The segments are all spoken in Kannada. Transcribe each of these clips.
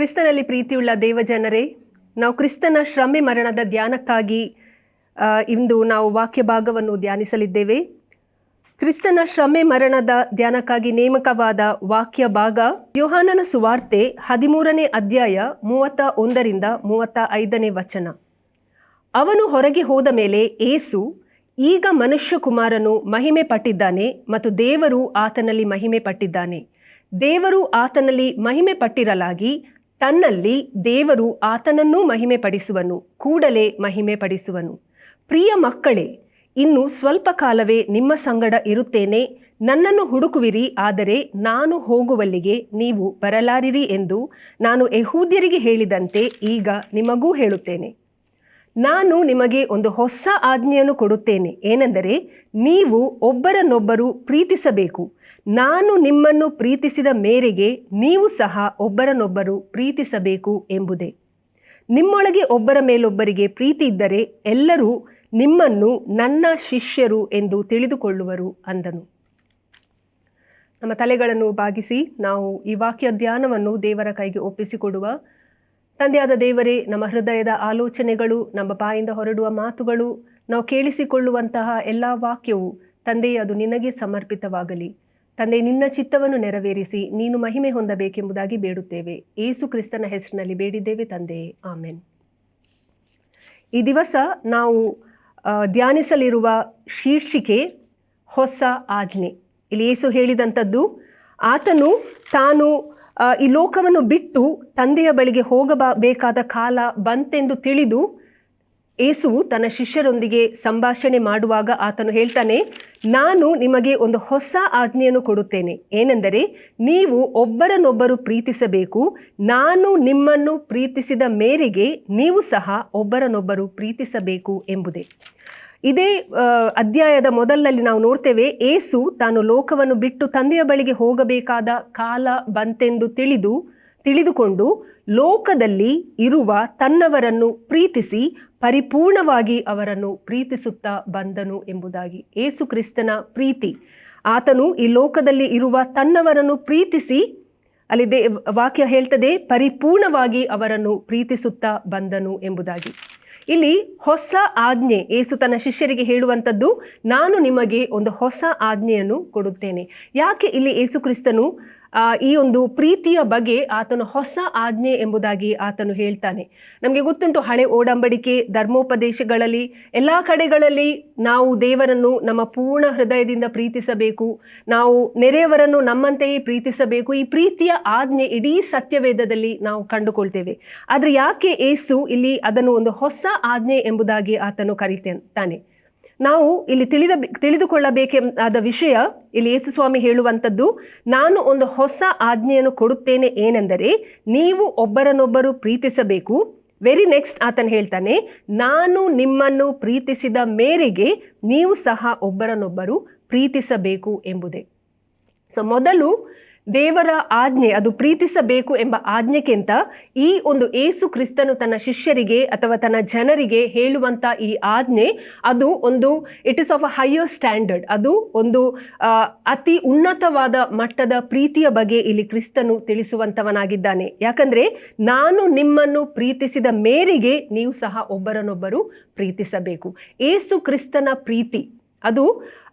ಕ್ರಿಸ್ತನಲ್ಲಿ ಪ್ರೀತಿಯುಳ್ಳ ದೇವಜನರೇ, ನಾವು ಕ್ರಿಸ್ತನ ಶ್ರಮೆ ಮರಣದ ಧ್ಯಾನಕ್ಕಾಗಿ ಇಂದು ನಾವು ವಾಕ್ಯ ಭಾಗವನ್ನು ಧ್ಯಾನಿಸಲಿದ್ದೇವೆ. ಕ್ರಿಸ್ತನ ಶ್ರಮೆ ಮರಣದ ಧ್ಯಾನಕ್ಕಾಗಿ ನೇಮಕವಾದ ವಾಕ್ಯ ಭಾಗ ಯೋಹಾನನ ಸುವಾರ್ತೆ ಹದಿಮೂರನೇ ಅಧ್ಯಾಯ ಮೂವತ್ತ ಒಂದರಿಂದ ಮೂವತ್ತ ಐದನೇ ವಚನ. ಅವನು ಹೊರಗೆ ಹೋದ ಮೇಲೆ ಏಸು, ಈಗ ಮನುಷ್ಯ ಕುಮಾರನು ಮಹಿಮೆ ಪಟ್ಟಿದ್ದಾನೆ ಮತ್ತು ದೇವರು ಆತನಲ್ಲಿ ಮಹಿಮೆ ಪಟ್ಟಿದ್ದಾನೆ ದೇವರು ಆತನಲ್ಲಿ ಮಹಿಮೆ ಪಟ್ಟಿರಲಾಗಿ ತನ್ನಲ್ಲಿ ದೇವರು ಆತನನ್ನೂ ಮಹಿಮೆ ಪಡಿಸುವನು ಕೂಡಲೇ ಮಹಿಮೆ ಪಡಿಸುವನು ಪ್ರಿಯ ಮಕ್ಕಳೇ, ಇನ್ನು ಸ್ವಲ್ಪ ಕಾಲವೇ ನಿಮ್ಮ ಸಂಗಡ ಇರುತ್ತೇನೆ. ನನ್ನನ್ನು ಹುಡುಕುವಿರಿ, ಆದರೆ ನಾನು ಹೋಗುವಲ್ಲಿಗೆ ನೀವು ಬರಲಾರಿರಿ ಎಂದು ನಾನು ಯಹೂದ್ಯರಿಗೆ ಹೇಳಿದಂತೆ ಈಗ ನಿಮಗೂ ಹೇಳುತ್ತೇನೆ. ನಾನು ನಿಮಗೆ ಒಂದು ಹೊಸ ಆಜ್ಞೆಯನ್ನು ಕೊಡುತ್ತೇನೆ. ಏನೆಂದರೆ, ನೀವು ಒಬ್ಬರನ್ನೊಬ್ಬರು ಪ್ರೀತಿಸಬೇಕು. ನಾನು ನಿಮ್ಮನ್ನು ಪ್ರೀತಿಸಿದ ಮೇರೆಗೆ ನೀವು ಸಹ ಒಬ್ಬರನ್ನೊಬ್ಬರು ಪ್ರೀತಿಸಬೇಕು ಎಂಬುದೇ. ನಿಮ್ಮೊಳಗೆ ಒಬ್ಬರ ಮೇಲೊಬ್ಬರಿಗೆ ಪ್ರೀತಿ ಇದ್ದರೆ ಎಲ್ಲರೂ ನಿಮ್ಮನ್ನು ನನ್ನ ಶಿಷ್ಯರು ಎಂದು ತಿಳಿದುಕೊಳ್ಳುವರು ಅಂದನು. ನಮ್ಮ ತಲೆಗಳನ್ನು ಬಾಗಿಸಿ ನಾವು ಈ ವಾಕ್ಯ ಧ್ಯಾನವನ್ನು ದೇವರ ಕೈಗೆ ಒಪ್ಪಿಸಿಕೊಡುವ ತಂದೆಯಾದ ದೇವರೇ, ನಮ್ಮ ಹೃದಯದ ಆಲೋಚನೆಗಳು, ನಮ್ಮ ಬಾಯಿಂದ ಹೊರಡುವ ಮಾತುಗಳು, ನಾವು ಕೇಳಿಸಿಕೊಳ್ಳುವಂತಹ ಎಲ್ಲ ವಾಕ್ಯವು, ತಂದೆಯೇ, ಅದು ನಿನಗೆ ಸಮರ್ಪಿತವಾಗಲಿ. ತಂದೆ, ನಿನ್ನ ಚಿತ್ತವನ್ನು ನೆರವೇರಿಸಿ, ನೀನು ಮಹಿಮೆ ಹೊಂದಬೇಕೆಂಬುದಾಗಿ ಬೇಡುತ್ತೇವೆ. ಏಸು ಕ್ರಿಸ್ತನ ಹೆಸರಿನಲ್ಲಿ ಬೇಡಿದ್ದೇವೆ ತಂದೆಯೇ ಆಮೆನ್. ಈ ದಿವಸ ನಾವು ಧ್ಯಾನಿಸಲಿರುವ ಶೀರ್ಷಿಕೆ, ಹೊಸ ಆಜ್ಞೆ. ಇಲ್ಲಿ ಏಸು ಹೇಳಿದಂಥದ್ದು, ಆತನು ತಾನು ಈ ಲೋಕವನ್ನು ಬಿಟ್ಟು ತಂದೆಯ ಬಳಿಗೆ ಹೋಗಬೇಕಾದ ಕಾಲ ಬಂತೆಂದು ತಿಳಿದು ಏಸುವು ತನ್ನ ಶಿಷ್ಯರೊಂದಿಗೆ ಸಂಭಾಷಣೆ ಮಾಡುವಾಗ ಆತನು ಹೇಳ್ತಾನೆ, ನಾನು ನಿಮಗೆ ಒಂದು ಹೊಸ ಆಜ್ಞೆಯನ್ನು ಕೊಡುತ್ತೇನೆ. ಏನೆಂದರೆ, ನೀವು ಒಬ್ಬರನ್ನೊಬ್ಬರು ಪ್ರೀತಿಸಬೇಕು. ನಾನು ನಿಮ್ಮನ್ನು ಪ್ರೀತಿಸಿದ ಮೇರೆಗೆ ನೀವು ಸಹ ಒಬ್ಬರನ್ನೊಬ್ಬರು ಪ್ರೀತಿಸಬೇಕು ಎಂಬುದೇ. ಇದೇ ಅಧ್ಯಾಯದ ಮೊದಲಲ್ಲಿ ನಾವು ನೋಡ್ತೇವೆ, ಏಸು ತಾನು ಲೋಕವನ್ನು ಬಿಟ್ಟು ತಂದೆಯ ಬಳಿಗೆ ಹೋಗಬೇಕಾದ ಕಾಲ ಬಂತೆಂದು ತಿಳಿದು, ತಿಳಿದುಕೊಂಡು ಲೋಕದಲ್ಲಿ ಇರುವ ತನ್ನವರನ್ನು ಪ್ರೀತಿಸಿ ಪರಿಪೂರ್ಣವಾಗಿ ಅವರನ್ನು ಪ್ರೀತಿಸುತ್ತಾ ಬಂದನು ಎಂಬುದಾಗಿ ಏಸು ಕ್ರಿಸ್ತನ ಪ್ರೀತಿ. ಆತನು ಈ ಲೋಕದಲ್ಲಿ ಇರುವ ತನ್ನವರನ್ನು ಪ್ರೀತಿಸಿ ಅಲ್ಲಿ ದೇ ವಾಕ್ಯ ಹೇಳ್ತದೆ, ಪರಿಪೂರ್ಣವಾಗಿ ಅವರನ್ನು ಪ್ರೀತಿಸುತ್ತಾ ಬಂದನು ಎಂಬುದಾಗಿ. ಇಲ್ಲಿ ಹೊಸ ಆಜ್ಞೆ ಏಸು ತನ್ನ ಶಿಷ್ಯರಿಗೆ ಹೇಳುವಂಥದ್ದು ನಾನು ನಿಮಗೆ ಒಂದು ಹೊಸ ಆಜ್ಞೆಯನ್ನು ಕೊಡುತ್ತೇನೆ. ಯಾಕೆ ಇಲ್ಲಿ ಏಸು ಕ್ರಿಸ್ತನು ಆ, ಈ ಒಂದು ಪ್ರೀತಿಯ ಬಗ್ಗೆ ಆತನು ಹೊಸ ಆಜ್ಞೆ ಎಂಬುದಾಗಿ ಆತನು ಹೇಳ್ತಾನೆ. ನಮಗೆ ಗೊತ್ತುಂಟು, ಹಳೆ ಓಡಂಬಡಿಕೆ, ಧರ್ಮೋಪದೇಶಗಳಲ್ಲಿ, ಎಲ್ಲ ಕಡೆಗಳಲ್ಲಿ ನಾವು ದೇವರನ್ನು ನಮ್ಮ ಪೂರ್ಣ ಹೃದಯದಿಂದ ಪ್ರೀತಿಸಬೇಕು. ನಾವು ನೆರೆಯವರನ್ನು ನಮ್ಮಂತೆಯೇ ಪ್ರೀತಿಸಬೇಕು. ಈ ಪ್ರೀತಿಯ ಆಜ್ಞೆ ಇಡೀ ಸತ್ಯವೇದದಲ್ಲಿ ನಾವು ಕಂಡುಕೊಳ್ತೇವೆ. ಆದರೆ ಯಾಕೆ ಏಸು ಇಲ್ಲಿ ಅದನ್ನು ಒಂದು ಹೊಸ ಆಜ್ಞೆ ಎಂಬುದಾಗಿ ಆತನು ಕರೀತಾನೆ ನಾವು ಇಲ್ಲಿ ತಿಳಿದ ತಿಳಿದುಕೊಳ್ಳಬೇಕಾದ ವಿಷಯ ಇಲ್ಲಿ ಯೇಸುಸ್ವಾಮಿ ಹೇಳುವಂಥದ್ದು, ನಾನು ಒಂದು ಹೊಸ ಆಜ್ಞೆಯನ್ನು ಕೊಡುತ್ತೇನೆ ಏನೆಂದರೆ, ನೀವು ಒಬ್ಬರನ್ನೊಬ್ಬರು ಪ್ರೀತಿಸಬೇಕು. ವೆರಿ ನೆಕ್ಸ್ಟ್ ಆತನು ಹೇಳ್ತಾನೆ, ನಾನು ನಿಮ್ಮನ್ನು ಪ್ರೀತಿಸಿದ ಮೇರೆಗೆ ನೀವು ಸಹ ಒಬ್ಬರನ್ನೊಬ್ಬರು ಪ್ರೀತಿಸಬೇಕು ಎಂಬುದೇ. ಸೊ ಮೊದಲು ದೇವರ ಆಜ್ಞೆ, ಅದು ಪ್ರೀತಿಸಬೇಕು ಎಂಬ ಆಜ್ಞೆಗಿಂತ ಈ ಒಂದು ಏಸು ಕ್ರಿಸ್ತನು ತನ್ನ ಶಿಷ್ಯರಿಗೆ ಅಥವಾ ತನ್ನ ಜನರಿಗೆ ಹೇಳುವಂಥ ಈ ಆಜ್ಞೆ, ಅದು ಒಂದು it is of a higher standard ಅದು ಒಂದು ಅತಿ ಉನ್ನತವಾದ ಮಟ್ಟದ ಪ್ರೀತಿಯ ಬಗ್ಗೆ ಇಲ್ಲಿ ಕ್ರಿಸ್ತನು ತಿಳಿಸುವಂಥವನಾಗಿದ್ದಾನೆ ಯಾಕಂದರೆ ನಾನು ನಿಮ್ಮನ್ನು ಪ್ರೀತಿಸಿದ ಮೇರೆಗೆ ನೀವು ಸಹ ಒಬ್ಬರನ್ನೊಬ್ಬರು ಪ್ರೀತಿಸಬೇಕು. ಏಸು ಕ್ರಿಸ್ತನ ಪ್ರೀತಿ, ಅದು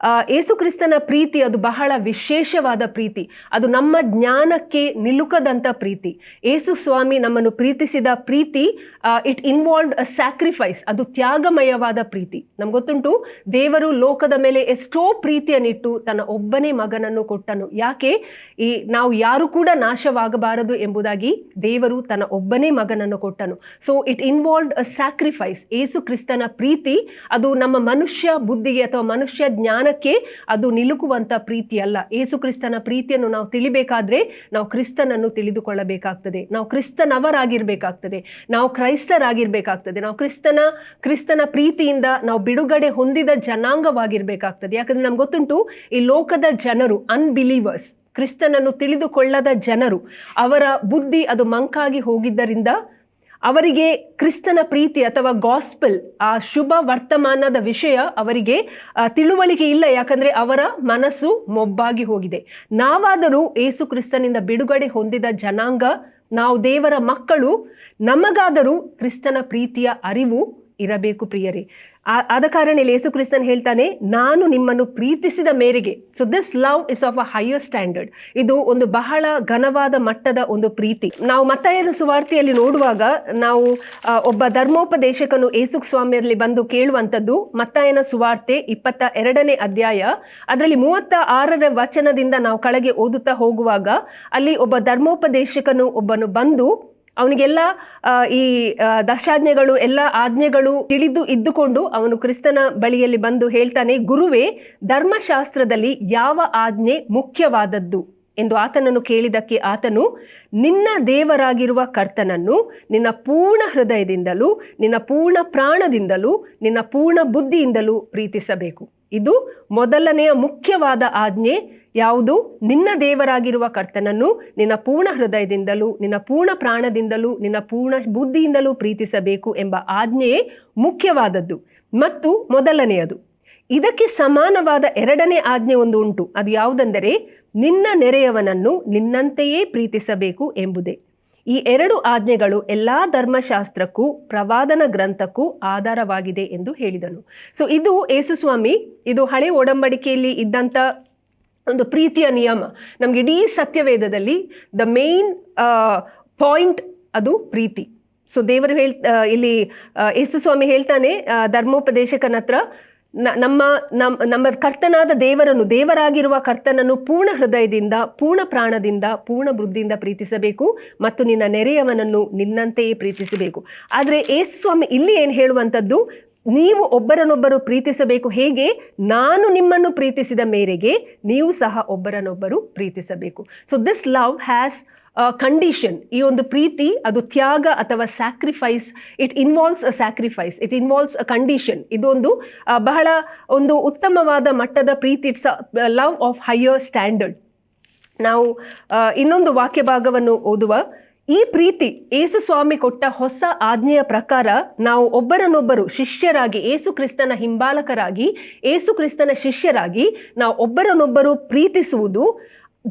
ಆ, ಏಸು ಕ್ರಿಸ್ತನ ಪ್ರೀತಿ ಅದು ಬಹಳ ವಿಶೇಷವಾದ ಪ್ರೀತಿ. ಅದು ನಮ್ಮ ಜ್ಞಾನಕ್ಕೆ ನಿಲುಕದಂಥ ಪ್ರೀತಿ. ಏಸು ಸ್ವಾಮಿ ನಮ್ಮನ್ನು ಪ್ರೀತಿಸಿದ ಪ್ರೀತಿ ಇಟ್ ಇನ್ವಾಲ್ವ್ಡ್ ಅ ಸ್ಯಾಕ್ರಿಫೈಸ್ ಅದು ತ್ಯಾಗಮಯವಾದ ಪ್ರೀತಿ. ನಮ್ಗೆ ಗೊತ್ತುಂಟು? ದೇವರು ಲೋಕದ ಮೇಲೆ ಎಷ್ಟೋ ಪ್ರೀತಿಯನ್ನಿಟ್ಟು ತನ್ನ ಒಬ್ಬನೇ ಮಗನನ್ನು ಕೊಟ್ಟನು. ಯಾಕೆ? ಈ ನಾವು ಯಾರು ಕೂಡ ನಾಶವಾಗಬಾರದು ಎಂಬುದಾಗಿ ದೇವರು ತನ್ನ ಒಬ್ಬನೇ ಮಗನನ್ನು ಕೊಟ್ಟನು. So it involved a sacrifice Yesu ಕ್ರಿಸ್ತನ ಪ್ರೀತಿ ಅದು ನಮ್ಮ ಮನುಷ್ಯ ಬುದ್ಧಿಗೆ ಅಥವಾ ಮನುಷ್ಯ ಜ್ಞಾನಕ್ಕೆ ಅದು ನಿಲುಕುವಂಥ ಪ್ರೀತಿ ಅಲ್ಲ. ಏಸು ಕ್ರಿಸ್ತನ ಪ್ರೀತಿಯನ್ನು ನಾವು ತಿಳಿಬೇಕಾದ್ರೆ ನಾವು ಕ್ರಿಸ್ತನನ್ನು ತಿಳಿದುಕೊಳ್ಳಬೇಕಾಗ್ತದೆ. ನಾವು ಕ್ರಿಸ್ತನವರಾಗಿರಬೇಕಾಗ್ತದೆ. ನಾವು ಕ್ರೈಸ್ತರಾಗಿರಬೇಕಾಗ್ತದೆ. ನಾವು ಕ್ರಿಸ್ತನ ಕ್ರಿಸ್ತನ ಪ್ರೀತಿಯಿಂದ ನಾವು ಬಿಡುಗಡೆ ಹೊಂದಿದ ಜನಾಂಗವಾಗಿರಬೇಕಾಗ್ತದೆ. ಯಾಕಂದ್ರೆ ನಮ್ಗೆ ಗೊತ್ತುಂಟು, ಈ ಲೋಕದ ಜನರು ಅನ್ಬಿಲೀವರ್ಸ್ ಕ್ರಿಸ್ತನನ್ನು ತಿಳಿದುಕೊಳ್ಳದ ಜನರು, ಅವರ ಬುದ್ಧಿ ಅದು ಮಂಕಾಗಿ ಹೋಗಿದ್ದರಿಂದ ಅವರಿಗೆ ಕ್ರಿಸ್ತನ ಪ್ರೀತಿ ಅಥವಾ ಗಾಸ್ಪಲ್ ಆ ಶುಭ ವರ್ತಮಾನದ ವಿಷಯ ಅವರಿಗೆ ತಿಳುವಳಿಕೆ ಇಲ್ಲ. ಯಾಕಂದ್ರೆ ಅವರ ಮನಸ್ಸು ಮೊಬ್ಬಾಗಿ ಹೋಗಿದೆ. ನಾವಾದರೂ ಏಸು ಕ್ರಿಸ್ತನಿಂದ ಬಿಡುಗಡೆ ಹೊಂದಿದ ಜನಾಂಗ, ನಾವು ದೇವರ ಮಕ್ಕಳು, ನಮಗಾದರೂ ಕ್ರಿಸ್ತನ ಪ್ರೀತಿಯ ಅರಿವು ಇರಬೇಕು ಪ್ರಿಯರೇ. ಆದ ಕಾರಣ ಇಲ್ಲಿ ಯೇಸು ಕ್ರಿಸ್ತನ್ ಹೇಳ್ತಾನೆ, ನಾನು ನಿಮ್ಮನ್ನು ಪ್ರೀತಿಸಿದ ಮೇರೆಗೆ so this love is of a higher standard ಇದು ಒಂದು ಬಹಳ ಘನವಾದ ಮಟ್ಟದ ಒಂದು ಪ್ರೀತಿ. ನಾವು ಮತ್ತಾಯನ ಸುವಾರ್ತೆಯಲ್ಲಿ ನೋಡುವಾಗ ನಾವು ಒಬ್ಬ ಧರ್ಮೋಪದೇಶಕನು ಯೇಸು ಸ್ವಾಮಿಯಲ್ಲಿ ಬಂದು ಕೇಳುವಂಥದ್ದು ಮತ್ತಾಯನ ಸುವಾರ್ತೆ ಇಪ್ಪತ್ತ ಎರಡನೇ ಅಧ್ಯಾಯ. ಅದರಲ್ಲಿ ಮೂವತ್ತ ಆರರ ವಚನದಿಂದ ನಾವು ಕೆಳಗೆ ಓದುತ್ತಾ ಹೋಗುವಾಗ ಅಲ್ಲಿ ಒಬ್ಬ ಧರ್ಮೋಪದೇಶಕನು ಒಬ್ಬನು ಬಂದು ಅವನಿಗೆಲ್ಲ ಈ ದಶಾಜ್ಞೆಗಳು, ಎಲ್ಲ ಆಜ್ಞೆಗಳು ತಿಳಿದು ಇದ್ದುಕೊಂಡು ಅವನು ಕ್ರಿಸ್ತನ ಬಳಿಯಲ್ಲಿ ಬಂದು ಹೇಳ್ತಾನೆ, ಗುರುವೇ, ಧರ್ಮಶಾಸ್ತ್ರದಲ್ಲಿ ಯಾವ ಆಜ್ಞೆ ಮುಖ್ಯವಾದದ್ದು? ಎಂದು ಆತನನ್ನು ಕೇಳಿದಕ್ಕೆ ಆತನು, ನಿನ್ನ ದೇವರಾಗಿರುವ ಕರ್ತನನ್ನು, ನಿನ್ನ ಪೂರ್ಣ ಹೃದಯದಿಂದಲೂ, ನಿನ್ನ ಪೂರ್ಣ ಪ್ರಾಣದಿಂದಲೂ, ನಿನ್ನ ಪೂರ್ಣ ಬುದ್ಧಿಯಿಂದಲೂ ಪ್ರೀತಿಸಬೇಕು. ಇದು ಮೊದಲನೆಯ ಮುಖ್ಯವಾದ ಆಜ್ಞೆ ಯಾವುದು? ನಿನ್ನ ದೇವರಾಗಿರುವ ಕರ್ತನನ್ನು ನಿನ್ನ ಪೂರ್ಣ ಹೃದಯದಿಂದಲೂ, ನಿನ್ನ ಪೂರ್ಣ ಪ್ರಾಣದಿಂದಲೂ, ನಿನ್ನ ಪೂರ್ಣ ಬುದ್ಧಿಯಿಂದಲೂ ಪ್ರೀತಿಸಬೇಕು ಎಂಬ ಆಜ್ಞೆಯೇ ಮುಖ್ಯವಾದದ್ದು. ಮತ್ತು ಮೊದಲನೆಯದು, ಇದಕ್ಕೆ ಸಮಾನವಾದ ಎರಡನೇ ಆಜ್ಞೆ ಒಂದು ಉಂಟು ಅದು ಯಾವುದೆಂದರೆ, ನಿನ್ನ ನೆರೆಯವನನ್ನು ನಿನ್ನಂತೆಯೇ ಪ್ರೀತಿಸಬೇಕು ಎಂಬುದೇ. ಈ ಎರಡು ಆಜ್ಞೆಗಳು ಎಲ್ಲ ಧರ್ಮಶಾಸ್ತ್ರಕ್ಕೂ, ಪ್ರವಾದನ ಗ್ರಂಥಕ್ಕೂ ಆಧಾರವಾಗಿದೆ ಎಂದು ಹೇಳಿದನು. ಸೊ ಇದು ಯೇಸುಸ್ವಾಮಿ ಇದು ಹಳೆ ಒಡಂಬಡಿಕೆಯಲ್ಲಿ ಇದ್ದಂಥ ಒಂದು ಪ್ರೀತಿಯ ನಿಯಮ. ನಮ್ಗೆ ಇಡೀ ಸತ್ಯವೇದದಲ್ಲಿ ದ ಮೇನ್ ಪಾಯಿಂಟ್ ಅದು ಪ್ರೀತಿ. ಸೊ ದೇವರು ಹೇಳ್ ಇಲ್ಲಿ ಯೇಸು ಸ್ವಾಮಿ ಹೇಳ್ತಾನೆ ಧರ್ಮೋಪದೇಶಕನ ಹತ್ರ ನಮ್ಮ ನಮ್ಮ ನಮ್ಮ ಕರ್ತನಾದ ದೇವರನ್ನು, ದೇವರಾಗಿರುವ ಕರ್ತನನ್ನು ಪೂರ್ಣ ಹೃದಯದಿಂದ, ಪೂರ್ಣ ಪ್ರಾಣದಿಂದ, ಪೂರ್ಣ ಬುದ್ಧಿಯಿಂದ ಪ್ರೀತಿಸಬೇಕು ಮತ್ತು ನಿನ್ನ ನೆರೆಯವನನ್ನು ನಿನ್ನಂತೆಯೇ ಪ್ರೀತಿಸಬೇಕು. ಆದರೆ ಯೇಸು ಸ್ವಾಮಿ ಇಲ್ಲಿ ಏನು ಹೇಳುವಂಥದ್ದು? ನೀವು ಒಬ್ಬರನ್ನೊಬ್ಬರು ಪ್ರೀತಿಸಬೇಕು ಹೇಗೆ? ನಾನು ನಿಮ್ಮನ್ನು ಪ್ರೀತಿಸಿದ ಮೇರೆಗೆ ನೀವು ಸಹ ಒಬ್ಬರನ್ನೊಬ್ಬರು ಪ್ರೀತಿಸಬೇಕು. So this love has condition ಈ ಒಂದು ಪ್ರೀತಿ, ಅದು ತ್ಯಾಗ ಅಥವಾ sacrifice it involves a sacrifice it involves a condition ಇದೊಂದು ಬಹಳ ಒಂದು ಉತ್ತಮವಾದ ಮಟ್ಟದ ಪ್ರೀತಿ. It's love of higher standard ನಾವು ಇನ್ನೊಂದು ವಾಕ್ಯ ಭಾಗವನ್ನು ಓದುವ ಈ ಪ್ರೀತಿ ಏಸು ಸ್ವಾಮಿ ಕೊಟ್ಟ ಹೊಸ ಆಜ್ಞೆಯ ಪ್ರಕಾರ ನಾವು ಒಬ್ಬರನ್ನೊಬ್ಬರು ಶಿಷ್ಯರಾಗಿ, ಏಸು ಕ್ರಿಸ್ತನ ಹಿಂಬಾಲಕರಾಗಿ, ಏಸು ಕ್ರಿಸ್ತನ ಶಿಷ್ಯರಾಗಿ ನಾವು ಒಬ್ಬರನ್ನೊಬ್ಬರು ಪ್ರೀತಿಸುವುದು